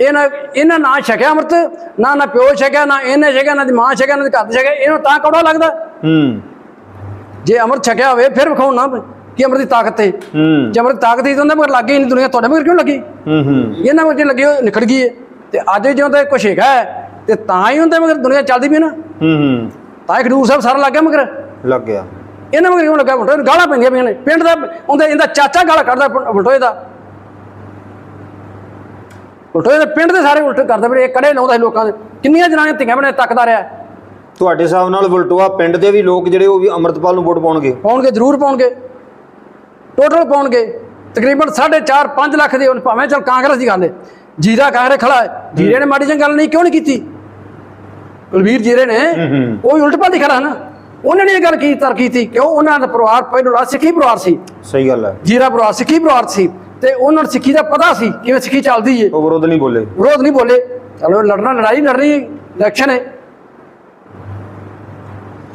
Speaker 1: ਇਹ ਨਾ ਇਹਨਾਂ ਨਾ ਛਕਿਆ ਅਮਰਤ ਨਾ ਨਾ ਪਿਓ ਛਕਿਆ ਨਾ ਇਹਨੇ ਛਕਿਆ ਨਾ ਦੀ ਮਾਂ ਛਕਿਆ ਨਾ ਦੀ ਘਰ ਛਕਿਆ ਇਹਨੂੰ ਤਾਂ ਕੌੜਾ ਲੱਗਦਾ।
Speaker 2: ਹੂੰ।
Speaker 1: ਜੇ ਅਮਰ ਛਕਿਆ ਹੋਵੇ ਫਿਰ ਵਿਖਾਉਣ ਨਾ ਕਿ ਅਮਰ ਦੀ ਤਾਕਤ ਹੈ
Speaker 2: ਹੂੰ।
Speaker 1: ਜੇ ਅਮਰ ਦੀ ਤਾਕਤ ਹੀ ਤਾਂ ਮਗਰ ਲੱਗੀ ਨਹੀਂ ਦੁਨੀਆ ਤੁਹਾਡੇ ਮਗਰ ਕਿਉਂ ਲੱਗੀ?
Speaker 2: ਹੂੰ ਹੂੰ।
Speaker 1: ਇਹਨਾਂ ਮਗਰ ਜੇ ਲੱਗੀ ਉਹ ਨਿਖੜ ਗਈ ਹੈ ਤੇ ਅੱਜ ਜਦੋਂ ਤੇ ਕੁਛ ਹੈਗਾ ਤੇ ਤਾਂ ਹੀ ਉਹਦੇ ਮਗਰ ਦੁਨੀਆ ਚੱਲਦੀ ਪਈ ਨਾ।
Speaker 2: ਹੂੰ ਹੂੰ।
Speaker 1: ਤਾਂ ਹੀ ਖਡੂਰ ਸਾਹਿਬ ਸਾਰਾ ਲੱਗ ਗਿਆ ਮਗਰ।
Speaker 2: ਲੱਗ ਗਿਆ।
Speaker 1: ਇਹਨਾਂ ਮਗਰ ਕਿਉਂ ਲੱਗਾ ਬਟੋਏ ਨੂੰ? ਗਾਲਾਂ ਪੈਂਦੀਆਂ ਪਈਆਂ ਨੇ। ਪਿੰਡ ਦਾ ਉਹਦਾ ਇਹਦਾ ਚਾਚਾ ਗਾਲਾਂ ਕੱਢਦਾ ਬਟੋਏ ਦਾ। ਬਟੋਏ ਦੇ ਪਿੰਡ ਦੇ ਸਾਰੇ ਉਲਟ ਕਰਦਾ ਵੀ ਇਹ ਕੜੇ ਲਾਉਂਦਾ ਸੀ ਲੋਕਾਂ ਦੇ। ਕਿੰਨੀਆਂ ਜਨਾਨੀਆਂ ਧੀਆਂ ਬਣੇ ਤੱਕਦਾ ਰਿਹਾ।
Speaker 2: ਤੁਹਾਡੇ ਹਿਸਾਬ ਨਾਲ ਵਲਟੋਆ ਪਿੰਡ ਦੇ ਵੀ ਲੋਕ ਜਿਹੜੇ ਉਹ ਵੀ ਅਮਰਤਪਾਲ ਨੂੰ ਵੋਟ ਪਾਉਣਗੇ?
Speaker 1: ਪਾਉਣਗੇ ਜ਼ਰੂਰ ਪਾਉਣਗੇ। ਟੋਟਲ ਪਾਉਣਗੇ। ਤਕਰੀਬਨ 4.5 5 ਲੱਖ ਦੇ ਹੁਣ ਭਾਵੇਂ ਚਲ ਕਾਂਗਰਸ ਦੀ ਗੱਲ ਹੈ ਜੀਰਾ ਕਾਂਗਰਸ ਖੜਾ ਹੈ ਜੀਰੇ ਨੇ ਮਾੜੀ ਜਿਹੀ ਗੱਲ ਨਹੀਂ ਕਿਉਂ ਨਹੀਂ ਕੀਤੀ? ਕੁਲਵੀਰ ਜੀਰੇ ਨੇ। ਉਹ ਉਲਟ ਪਾਦੀ ਖੜਾ ਹੈ ਨਾ। ਉਹਨਾਂ ਨੇ ਇਹ ਗੱਲ ਕੀ ਤਰ ਕੀਤੀ? ਕਿਉਂ? ਉਹਨਾਂ ਦਾ ਪਰਿਵਾਰ ਪਹਿਲੋਂ ਸਿੱਖੀ ਪਰਿਵਾਰ ਸੀ।
Speaker 2: ਸਹੀ ਗੱਲ ਹੈ।
Speaker 1: ਜੀਰਾ ਪਰਿਵਾਰ ਸਿੱਖੀ ਪਰਿਵਾਰ ਸੀ ਤੇ ਉਹਨਾਂ ਨੂੰ ਸਿੱਖੀ ਦਾ ਪਤਾ ਸੀ ਕਿਵੇਂ ਸਿੱਖੀ ਚੱਲਦੀ ਏ।
Speaker 2: ਉਹ ਵਿਰੋਧ ਨਹੀਂ ਬੋਲੇ।
Speaker 1: ਵਿਰੋਧ ਨਹੀਂ ਬੋਲੇ। ਚਲੋ ਲੜਨਾ ਲੜਾਈ ਲੜਨੀ ਇਲੈਕਸ਼ਨ ਹੈ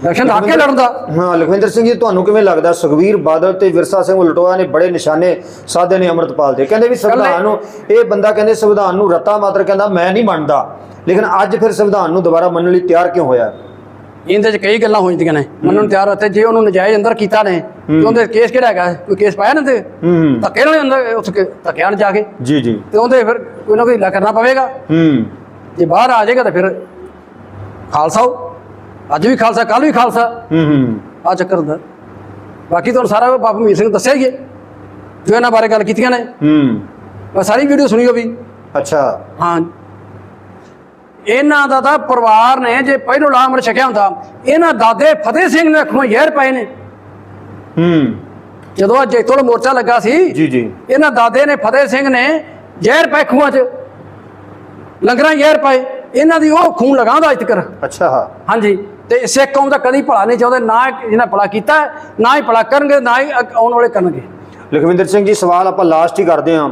Speaker 1: ਇਲੈਕਸ਼ਨ ਹੱਕ ਹੈ ਲੜਨ ਦਾ।
Speaker 2: ਹਾਂ ਲਖਵਿੰਦਰ ਸਿੰਘ ਜੀ ਤੁਹਾਨੂੰ ਕਿਵੇਂ ਲੱਗਦਾ? ਸੁਖਵੀਰ ਬਾਦਲ ਤੇ ਵਿਰਸਾ ਸਿੰਘ ਵਲਟੋਆ ਨੇ ਬੜੇ ਨਿਸ਼ਾਨੇ ਸਾਧੇ ਨੇ ਅਮਰਤਪਾਲ ਦੇ। ਕਹਿੰਦੇ ਵੀ ਸੰਵਿਧਾਨ ਨੂੰ ਇਹ ਬੰਦਾ ਕਹਿੰਦੇ ਸੰਵਿਧਾਨ ਨੂੰ ਰੱਤਾ ਮਾਤਰ ਕਹਿੰਦਾ ਮੈਂ ਨਹੀਂ ਮੰਨਦਾ। ਲੇਕਿਨ ਅੱਜ ਫਿਰ ਸੰਵਿਧਾਨ ਨੂੰ ਦੁਬਾਰਾ ਮੰਨਣ ਲਈ ਤਿਆਰ ਕਿਉਂ ਹੋਇਆ?
Speaker 1: ਇਹਦੇ ਚ ਕਈ ਗੱਲਾਂ ਹੋ ਜਾਂਦੀਆਂ ਨੇ। ਮੰਨਣ ਨੂੰ ਤਿਆਰ ਅਤੇ ਜੇ ਉਹਨੂੰ ਨਜਾਇਜ਼ ਅੰਦਰ ਕੀਤਾ ਨੇ ਤੇ ਉਹਦੇ ਕੇਸ ਕਿਹੜਾ ਹੈਗਾ? ਕੋਈ ਕੇਸ ਪਾਇਆ ਨਾ ਤੇ ਧੱਕੇ ਨਾਲ ਅੰਦਰ ਉੱਥੇ ਕੇ- ਧੱਕਿਆਂ ਜਾ ਕੇ।
Speaker 2: ਜੀ ਜੀ।
Speaker 1: ਤੇ ਉਹਦੇ ਫਿਰ ਕੋਈ ਨਾ ਕੋਈ ਲਾ ਕਰਨਾ ਪਵੇਗਾ।
Speaker 2: ਹੂੰ।
Speaker 1: ਜੇ ਬਾਹਰ ਆ ਜਾਏਗਾ ਤਾਂ ਫਿਰ ਖਾਲਸਾ ਅੱਜ ਵੀ ਖਾਲਸਾ ਕੱਲ ਵੀ ਖਾਲਸਾ।
Speaker 2: ਹੂੰ ਹੂੰ।
Speaker 1: ਆ ਚੱਕਰ ਹੁੰਦਾ। ਬਾਕੀ ਤੁਹਾਨੂੰ ਸਾਰਾ ਬਾਬਾ ਮੀਰ ਸਿੰਘ ਦੱਸਿਆ ਹੀ ਹੈ। ਜੋ ਇਹਨਾਂ ਬਾਰੇ ਗੱਲ ਕੀਤੀਆਂ ਨੇ।
Speaker 2: ਹੂੰ।
Speaker 1: ਸਾਰੀ ਵੀਡੀਓ ਸੁਣੀ ਹੋ ਵੀ।
Speaker 2: ਅੱਛਾ।
Speaker 1: ਹਾਂ। ਇਹਨਾਂ ਦਾ ਤਾਂ ਪਰਿਵਾਰ ਨੇ ਜੇ ਪਹਿਲੋਂ ਲਾ ਅਮਰ ਛਕਿਆ ਹੁੰਦਾ ਇਹਨਾਂ ਦਾਦੇ ਫਤਿਹ ਸਿੰਘ ਨੇ ਅੱਖੋਂ ਜ਼ਹਿਰ ਪਏ ਨੇ।
Speaker 2: ਹੂੰ।
Speaker 1: ਜਦੋਂ ਆ ਜੈਤੋਂ ਦਾ ਮੋਰਚਾ ਲੱਗਾ ਸੀ
Speaker 2: ਜੀ ਜੀ।
Speaker 1: ਇਹਨਾਂ ਦਾਦੇ ਨੇ ਫਤਿਹ ਸਿੰਘ ਨੇ ਜ਼ਹਿਰ ਪਏ ਖੂਹਾਂ 'ਚ। ਲੰਗਰਾਂ ਜ਼ਹਿਰ ਪਏ। ਇਹਨਾਂ ਦੀ ਉਹ ਖੂਨ ਲਗਾਉਂਦਾ ਅੱਜ ਤੱਕ
Speaker 2: ਅੱਛਾ।
Speaker 1: ਹਾਂਜੀ। ਤੇ ਸਿੱਖ ਕੌਮ ਦਾ ਕਦੀ ਭਲਾ ਨਹੀਂ ਚਾਹੁੰਦੇ ਨਾ ਜਿਹਨਾਂ ਭਲਾ ਕੀਤਾ ਹੈ, ਨਾ ਹੀ ਭਲਾ ਕਰਨਗੇ ਨਾ ਹੀ ਆਉਣ ਵਾਲੇ ਕਰਨਗੇ।
Speaker 2: ਲਖਵਿੰਦਰ ਸਿੰਘ ਜੀ ਸਵਾਲ ਆਪਾਂ ਲਾਸਟ ਹੀ ਕਰਦੇ ਹਾਂ।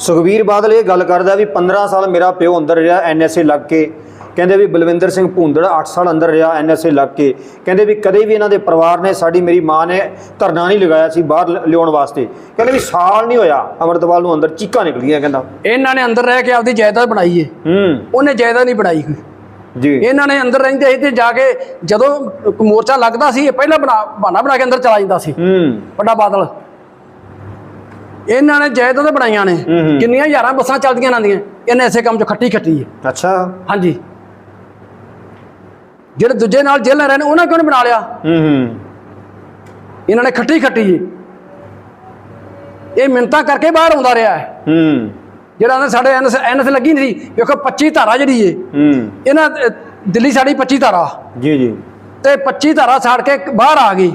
Speaker 2: ਸੁਖਬੀਰ ਬਾਦਲ ਇਹ ਗੱਲ ਕਰਦਾ ਵੀ 15 ਸਾਲ ਮੇਰਾ ਪਿਓ ਅੰਦਰ ਰਿਹਾ ਐਨਐਸਏ ਲੱਗ ਕੇ। ਕਹਿੰਦੇ ਵੀ ਬਲਵਿੰਦਰ ਸਿੰਘ ਭੂੰਦੜ 8 ਸਾਲ ਅੰਦਰ ਰਿਹਾ ਐਨਐਸਏ ਲੱਗ ਕੇ। ਕਹਿੰਦੇ ਵੀ ਕਦੇ ਵੀ ਇਹਨਾਂ ਦੇ ਪਰਿਵਾਰ ਨੇ ਸਾਡੀ ਮੇਰੀ ਮਾਂ ਨੇ ਧਰਨਾ ਨਹੀਂ ਲਗਾਇਆ ਸੀ ਬਾਹਰ ਲਿਆਉਣ ਵਾਸਤੇ। ਕਹਿੰਦੇ ਵੀ ਸਾਲ ਨਹੀਂ ਹੋਇਆ ਅਮਰਤਪਾਲ ਨੂੰ ਅੰਦਰ ਚੀਕਾਂ ਨਿਕਲੀਆਂ ਕਹਿੰਦਾ।
Speaker 1: ਇਹਨਾਂ ਨੇ ਅੰਦਰ ਰਹਿ ਕੇ ਆਪਦੀ ਜਾਇਦਾਦ ਬਣਾਈ ਏ।
Speaker 2: ਹੂੰ।
Speaker 1: ਉਹਨੇ ਜਾਇਦਾਦ ਨਹੀਂ ਬਣਾਈ ਕੋਈ।
Speaker 2: ਜੀ।
Speaker 1: ਇਹਨਾਂ ਨੇ ਅੰਦਰ ਰਹਿੰਦੇ ਸੀ ਤੇ ਜਾ ਕੇ ਜਦੋਂ ਮੋਰਚਾ ਲੱਗਦਾ ਸੀ ਇਹ ਪਹਿਲਾਂ ਬਣਾ ਬਣਾ ਕੇ ਅੰਦਰ ਚਲਾ ਜਾਂਦਾ ਸੀ।
Speaker 2: ਹੂੰ।
Speaker 1: ਵੱਡਾ ਬਾਦਲ। ਇਹਨਾਂ ਨੇ ਜਾਇਦਾਦਾਂ ਬਣਾਈਆਂ ਨੇ। ਕਿੰਨੀਆਂ ਹਜ਼ਾਰਾਂ ਬੱਸਾਂ ਚੱਲਦੀਆਂ ਇਹਨਾਂ ਦੀਆਂ ਇਹਨੇ ਇਸੇ ਕੰਮ 'ਚ ਖੱਟੀ ਖੱਟੀ ਹੈ।
Speaker 2: ਅੱਛਾ।
Speaker 1: ਹਾਂਜੀ। ਜਿਹੜੇ ਦੂਜੇ ਨਾਲ ਜੇਲ੍ਹਾਂ ਰਹੇ ਨੇ ਉਹਨਾਂ ਕਿਉਂ ਨਹੀਂ ਬਣਾ ਲਿਆ?
Speaker 2: ਹੂੰ ਹੂੰ।
Speaker 1: ਇਹਨਾਂ ਨੇ ਖੱਟੀ ਖੱਟੀ ਹੈ। ਇਹ ਮਿੰਤਾ ਕਰਕੇ ਬਾਹਰ ਆਉਂਦਾ ਰਿਹਾ ਹੈ।
Speaker 2: ਹੂੰ।
Speaker 1: ਜਿਹੜਾ ਨਾ ਸਾਡੇ ਐਨਐਸ ਐਨਐਸ ਲੱਗੀ ਨਹੀਂ ਸੀ। ਵੇਖੋ 25 ਧਾਰਾ ਜਿਹੜੀ ਏ
Speaker 2: ਹੂੰ।
Speaker 1: ਇਹਨਾਂ ਦਿੱਲੀ ਸਾਡੀ 25 ਧਾਰਾ।
Speaker 2: ਜੀ ਜੀ।
Speaker 1: ਤੇ 25 ਧਾਰਾ ਛੱਡ ਕੇ ਬਾਹਰ ਆ ਗਈ।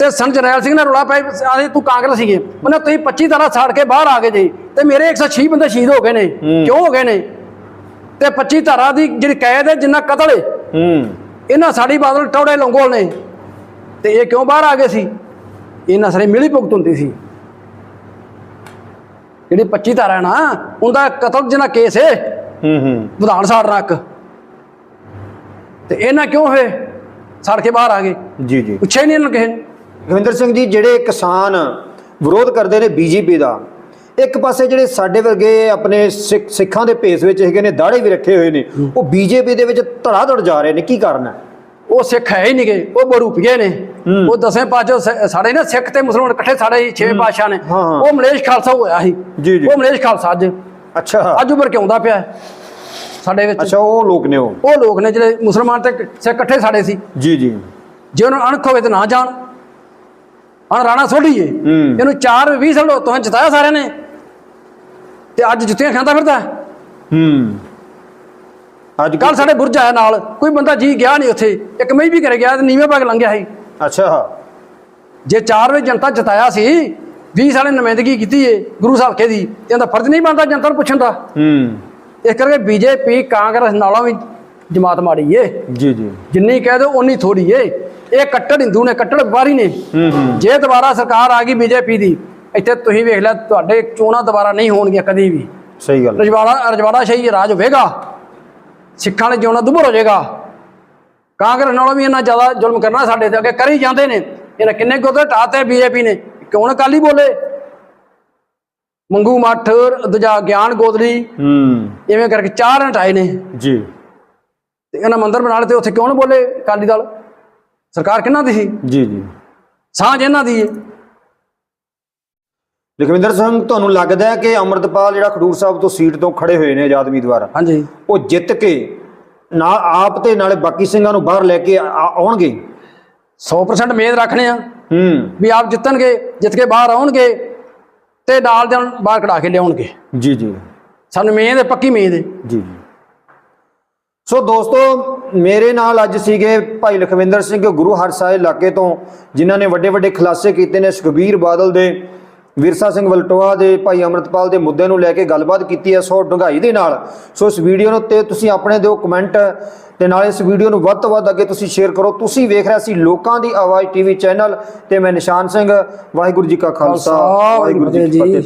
Speaker 1: ਤੇ ਸੰਤ ਜਰਨੈਲ ਸਿੰਘ ਨੇ ਰੋਲਾ ਪਾਈ ਆਦੇ ਤੂੰ ਕਾਂਗਰਸ ਸੀਗੇ। ਉਹਨੇ ਤੁਸੀਂ 25 ਧਾਰਾ ਛੱਡ ਕੇ ਬਾਹਰ ਆ ਗਏ ਜੀ। ਤੇ ਮੇਰੇ 106 ਬੰਦੇ ਸ਼ਹੀਦ ਹੋ ਗਏ ਨੇ। ਕਿਉਂ ਹੋ ਗਏ ਨੇ? ਤੇ 25 ਧਾਰਾ ਦੀ ਜਿਹੜੀ ਕੈਦ ਹੈ ਜਿੰਨਾ ਕਤਲ ਹੈ
Speaker 2: ਹੂੰ।
Speaker 1: ਇਹਨਾਂ ਸਾਡੀ ਬਾਦਲ ਟੌੜੇ ਲੰਗੋਲ ਨੇ। ਤੇ ਇਹ ਕਿਉਂ ਬਾਹਰ ਆ ਗਏ ਸੀ? ਇਹਨਾਂ ਸਾਰੇ ਮਿਲੀ ਭੁਗਤ ਹੁੰਦੀ ਸੀ। ਜਿਹੜੀ 25 ਧਾਰਾ ਨਾ ਉਹਦਾ ਕਤਲ ਜਿੰਨਾ ਕੇਸ ਹੈ
Speaker 2: ਹੂੰ ਹੂੰ।
Speaker 1: ਵਿਧਾਨ ਸਾੜਨਾ ਇੱਕ। ਤੇ ਇਹਨਾਂ ਕਿਉਂ ਹੋਏ? ਸੜ ਕੇ ਬਾਹਰ ਆ ਗਏ।
Speaker 2: ਜੀ ਜੀ।
Speaker 1: ਪੁੱਛਿਆ ਹੀ ਨਹੀਂ ਇਹਨਾਂ ਕਿਸੇ ਨੇ।
Speaker 2: ਰਵਿੰਦਰ ਸਿੰਘ ਜੀ ਜਿਹੜੇ ਕਿਸਾਨ ਵਿਰੋਧ ਕਰਦੇ ਨੇ ਬੀਜੇਪੀ ਦਾ ਇੱਕ ਪਾਸੇ ਜਿਹੜੇ ਸਾਡੇ ਵਰਗੇ ਆਪਣੇ ਸਿੱਖ- ਦੇ ਭੇਸ ਵਿੱਚ ਹੈਗੇ ਨੇ ਦਾੜੇ ਵੀ ਰੱਖੇ ਹੋਏ ਨੇ ਉਹ ਬੀਜੇਪੀ ਦੇ ਵਿੱਚ ਧੜਾ ਧੜ ਜਾ ਰਹੇ ਨੇ ਕੀ ਕਾਰਨ ਹੈ?
Speaker 1: ਉਹ ਸਿੱਖ ਹੈ ਹੀ ਨਹੀਂਗੇ ਉਹ ਬਰੂਪੀਏ ਨੇ। ਉਹ ਦਸਵੇਂ ਪਾਤਸ਼ਾਹ ਸ- ਸਾਡੇ ਨਾ ਸਿੱਖ ਤੇ ਮੁਸਲਮਾਨ ਇਕੱਠੇ ਸਾਡੇ ਛੇ ਪਾਤਸ਼ਾਹ ਨੇ। ਉਹ ਮਲੇਸ਼ ਖਾਲਸਾ ਹੋਇਆ ਸੀ।
Speaker 2: ਜੀ, ਜੀ।
Speaker 1: ਉਹ ਮਲੇਸ਼ ਖਾਲਸਾ ਅੱਜ।
Speaker 2: ਅੱਛਾ।
Speaker 1: ਅੱਜ ਉੱਭਰ ਕੇ ਆਉਂਦਾ ਪਿਆ? ਸਾਡੇ ਵਿੱਚ।
Speaker 2: ਅੱਛਾ ਉਹ ਲੋਕ ਨੇ ਉਹ।
Speaker 1: ਉਹ ਲੋਕ ਨੇ ਜਿਹੜੇ ਮੁਸਲਮਾਨ ਤੇ ਸਿੱਖ ਇਕੱਠੇ ਸਾਡੇ ਸੀ।
Speaker 2: ਜੀ ਜੀ।
Speaker 1: ਜੇ ਉਹਨਾਂ ਅਣਖ ਹੋਵੇ ਤੇ ਨਾ ਜਾਣ। ਅਣ ਰਾਣਾ ਸੋਢੀਏ
Speaker 2: ਹੂੰ।
Speaker 1: ਇਹਨੂੰ 4 20 ਸਾਲ ਤੋਂ ਜਿਤਾਇਆ ਸਾਰਿਆਂ ਨੇ। ਤੇ ਅੱਜ ਜੁੱਤੀਆਂ ਖਾਂਦਾ ਫਿਰਦਾ। ਹੈ।
Speaker 2: ਅੱਜ
Speaker 1: ਕੱਲ ਸਾਡੇ ਬੁਰਜ ਆਇਆ ਨਾਲ। ਕੋਈ ਬੰਦਾ ਜੀ ਗਿਆ ਨਹੀਂ ਉੱਥੇ। ਇੱਕ ਮਈ ਵੀ ਕਰ ਗਿਆ ਤੇ ਨੀਵੇਂ ਕੇ ਲੰਘਿਆ ਸੀ।
Speaker 2: ਅੱਛਾ।
Speaker 1: ਜੇ 4 ਵਜੇ ਜਨਤਾ ਜਿਤਾਇਆ ਸੀ 20 ਸਾਲੇ ਨੁਮਾਇੰਦਗੀ ਕੀਤੀ ਏ ਗੁਰੂ ਸਾਹਿਬ ਕੇ ਦੀ ਇਹਦਾ ਫਰਜ਼ ਨਹੀਂ ਬਣਦਾ ਜਨਤਾ ਨੂੰ ਪੁੱਛਣ ਦਾ।
Speaker 2: ਹੂੰ।
Speaker 1: ਇਸ ਕਰਕੇ ਬੀਜੇਪੀ ਕਾਂਗਰਸ ਨਾਲੋਂ ਵੀ ਜਮਾਤ ਮਾੜੀ ਏ।
Speaker 2: ਜੀ ਜੀ।
Speaker 1: ਜਿੰਨੀ ਕਹਿ ਦੋ ਉਨੀ ਥੋੜੀ ਏ। ਇਹ ਕੱਟੜ ਹਿੰਦੂ ਨੇ ਕੱਟੜ ਵਪਾਰੀ ਨੇ। ਜੇ ਦੁਬਾਰਾ ਸਰਕਾਰ ਆ ਗਈ ਬੀਜੇਪੀ ਦੀ ਇੱਥੇ ਤੁਸੀਂ ਵੇਖ ਲਿਆ ਤੁਹਾਡੇ ਚੋਣਾਂ ਦੁਬਾਰਾ ਨਹੀਂ ਹੋਣਗੀਆਂ ਕਦੀ ਵੀ।
Speaker 2: ਸਹੀ ਗੱਲ।
Speaker 1: ਰਜਵਾੜਾ ਰਜਵਾੜਾ ਸ਼ਾਹੀ ਰਾਜ ਹੋਵੇਗਾ। ਸਿੱਖਾਂ ਨੇ ਜਿਉਣਾ ਦੁਭਰ ਹੋ ਜਾਏਗਾ। ਕਾਂਗਰਸ ਨਾਲੋਂ ਵੀ ਇਹਨਾਂ ਜ਼ਿਆਦਾ ਜ਼ੁਲਮ ਕਰਨਾ ਸਾਡੇ ਤੇ ਅੱਗੇ ਕਰੀ ਜਾਂਦੇ ਨੇ। ਇਹਨਾਂ ਕਿੰਨੇ ਗੁਰਦੇ ਢਾਤੇ ਬੀਜੇਪੀ ਨੇ। ਕਿਉਂ ਕਾਲੀ ਬੋਲੇ? ਮੰਗੂ ਮੱਠ ਦੂਜਾ ਗਿਆਨ ਗੋਦਲੀ
Speaker 2: ਹੂੰ।
Speaker 1: ਇਵੇਂ ਕਰਕੇ ਚਾਰ ਹਟਾਏ ਨੇ।
Speaker 2: ਜੀ।
Speaker 1: ਤੇ ਇਹਨਾਂ ਮੰਦਰ ਬਣਾ ਲਏ ਤੇ ਉੱਥੇ ਕਿਉਂ ਨਾ ਬੋਲੇ ਅਕਾਲੀ ਦਲ? ਸਰਕਾਰ ਕਿਹਨਾਂ ਦੀ ਸੀ?
Speaker 2: ਜੀ ਜੀ।
Speaker 1: ਸਾਂਝ ਇਹਨਾਂ ਦੀ ਹੈ
Speaker 2: ਲਖਵਿੰਦਰ ਸਿੰਘ ਤੁਹਾਨੂੰ ਲੱਗਦਾ ਹੈ ਕਿ ਅਮਰਤਪਾਲ ਜਿਹੜਾ ਖਡੂਰ ਸਾਹਿਬ ਤੋਂ ਸੀਟ ਤੋਂ ਖੜੇ ਹੋਏ ਨੇ ਆਜ਼ਾਦ ਉਮੀਦਵਾਰ
Speaker 1: ਹਾਂਜੀ।
Speaker 2: ਉਹ ਜਿੱਤ ਕੇ ਨਾਲ ਆਪ ਤੇ ਨਾਲੇ ਬਾਕੀ ਸਿੰਘਾਂ ਨੂੰ ਬਾਹਰ ਲੈ ਕੇ ਆਉਣਗੇ?
Speaker 1: 100% ਉਮੀਦ ਰੱਖਣੇ ਆ
Speaker 2: ਹੂੰ।
Speaker 1: ਵੀ ਆਪ ਜਿੱਤਣਗੇ ਜਿੱਤ ਕੇ ਬਾਹਰ ਆਉਣਗੇ ਤੇ ਨਾਲ ਦੇ ਨੂੰ ਬਾਹਰ ਕਢਾ ਕੇ ਲਿਆਉਣਗੇ।
Speaker 2: ਜੀ ਜੀ।
Speaker 1: ਸਾਨੂੰ ਉਮੀਦ ਹੈ ਪੱਕੀ ਉਮੀਦ ਹੈ।
Speaker 2: ਜੀ ਜੀ। ਸੋ ਦੋਸਤੋ ਮੇਰੇ ਨਾਲ ਅੱਜ ਸੀਗੇ ਭਾਈ ਲਖਵਿੰਦਰ ਸਿੰਘ ਗੁਰੂ ਹਰਸਾਏ ਇਲਾਕੇ ਤੋਂ ਜਿਨ੍ਹਾਂ ਨੇ ਵੱਡੇ ਵੱਡੇ ਖੁਲਾਸੇ ਕੀਤੇ ਨੇ ਸੁਖਬੀਰ ਬਾਦਲ ਦੇ ਵਿਰਸਾ ਸਿੰਘ ਵਲਟੋਆ ਦੇ ਭਾਈ ਅਮਰਤਪਾਲ ਦੇ ਮੁੱਦੇ ਨੂੰ ਲੈ ਕੇ ਗੱਲਬਾਤ ਕੀਤੀ ਹੈ ਸੋ ਡੂੰਘਾਈ ਦੇ ਨਾਲ ਸੋ ਇਸ ਵੀਡੀਓ ਨੂੰ ਤੇ ਤੁਸੀਂ ਆਪਣੇ ਦਿਓ ਕਮੈਂਟ ਤੇ ਨਾਲ ਇਸ ਵੀਡੀਓ ਨੂੰ ਵੱਧ ਤੋਂ ਵੱਧ ਅੱਗੇ ਤੁਸੀਂ ਸ਼ੇਅਰ ਕਰੋ ਤੁਸੀਂ ਵੇਖ ਰਹੇ ਸੀ ਲੋਕਾਂ ਦੀ ਆਵਾਜ਼ ਟੀਵੀ ਚੈਨਲ ਤੇ ਮੈਂ ਨਿਸ਼ਾਨ ਸਿੰਘ ਵਾਹਿਗੁਰੂ ਜੀ ਕਾ ਖਾਲਸਾ ਵਾਹਿਗੁਰੂ ਜੀ ਕੀ। ਫਤਿਹ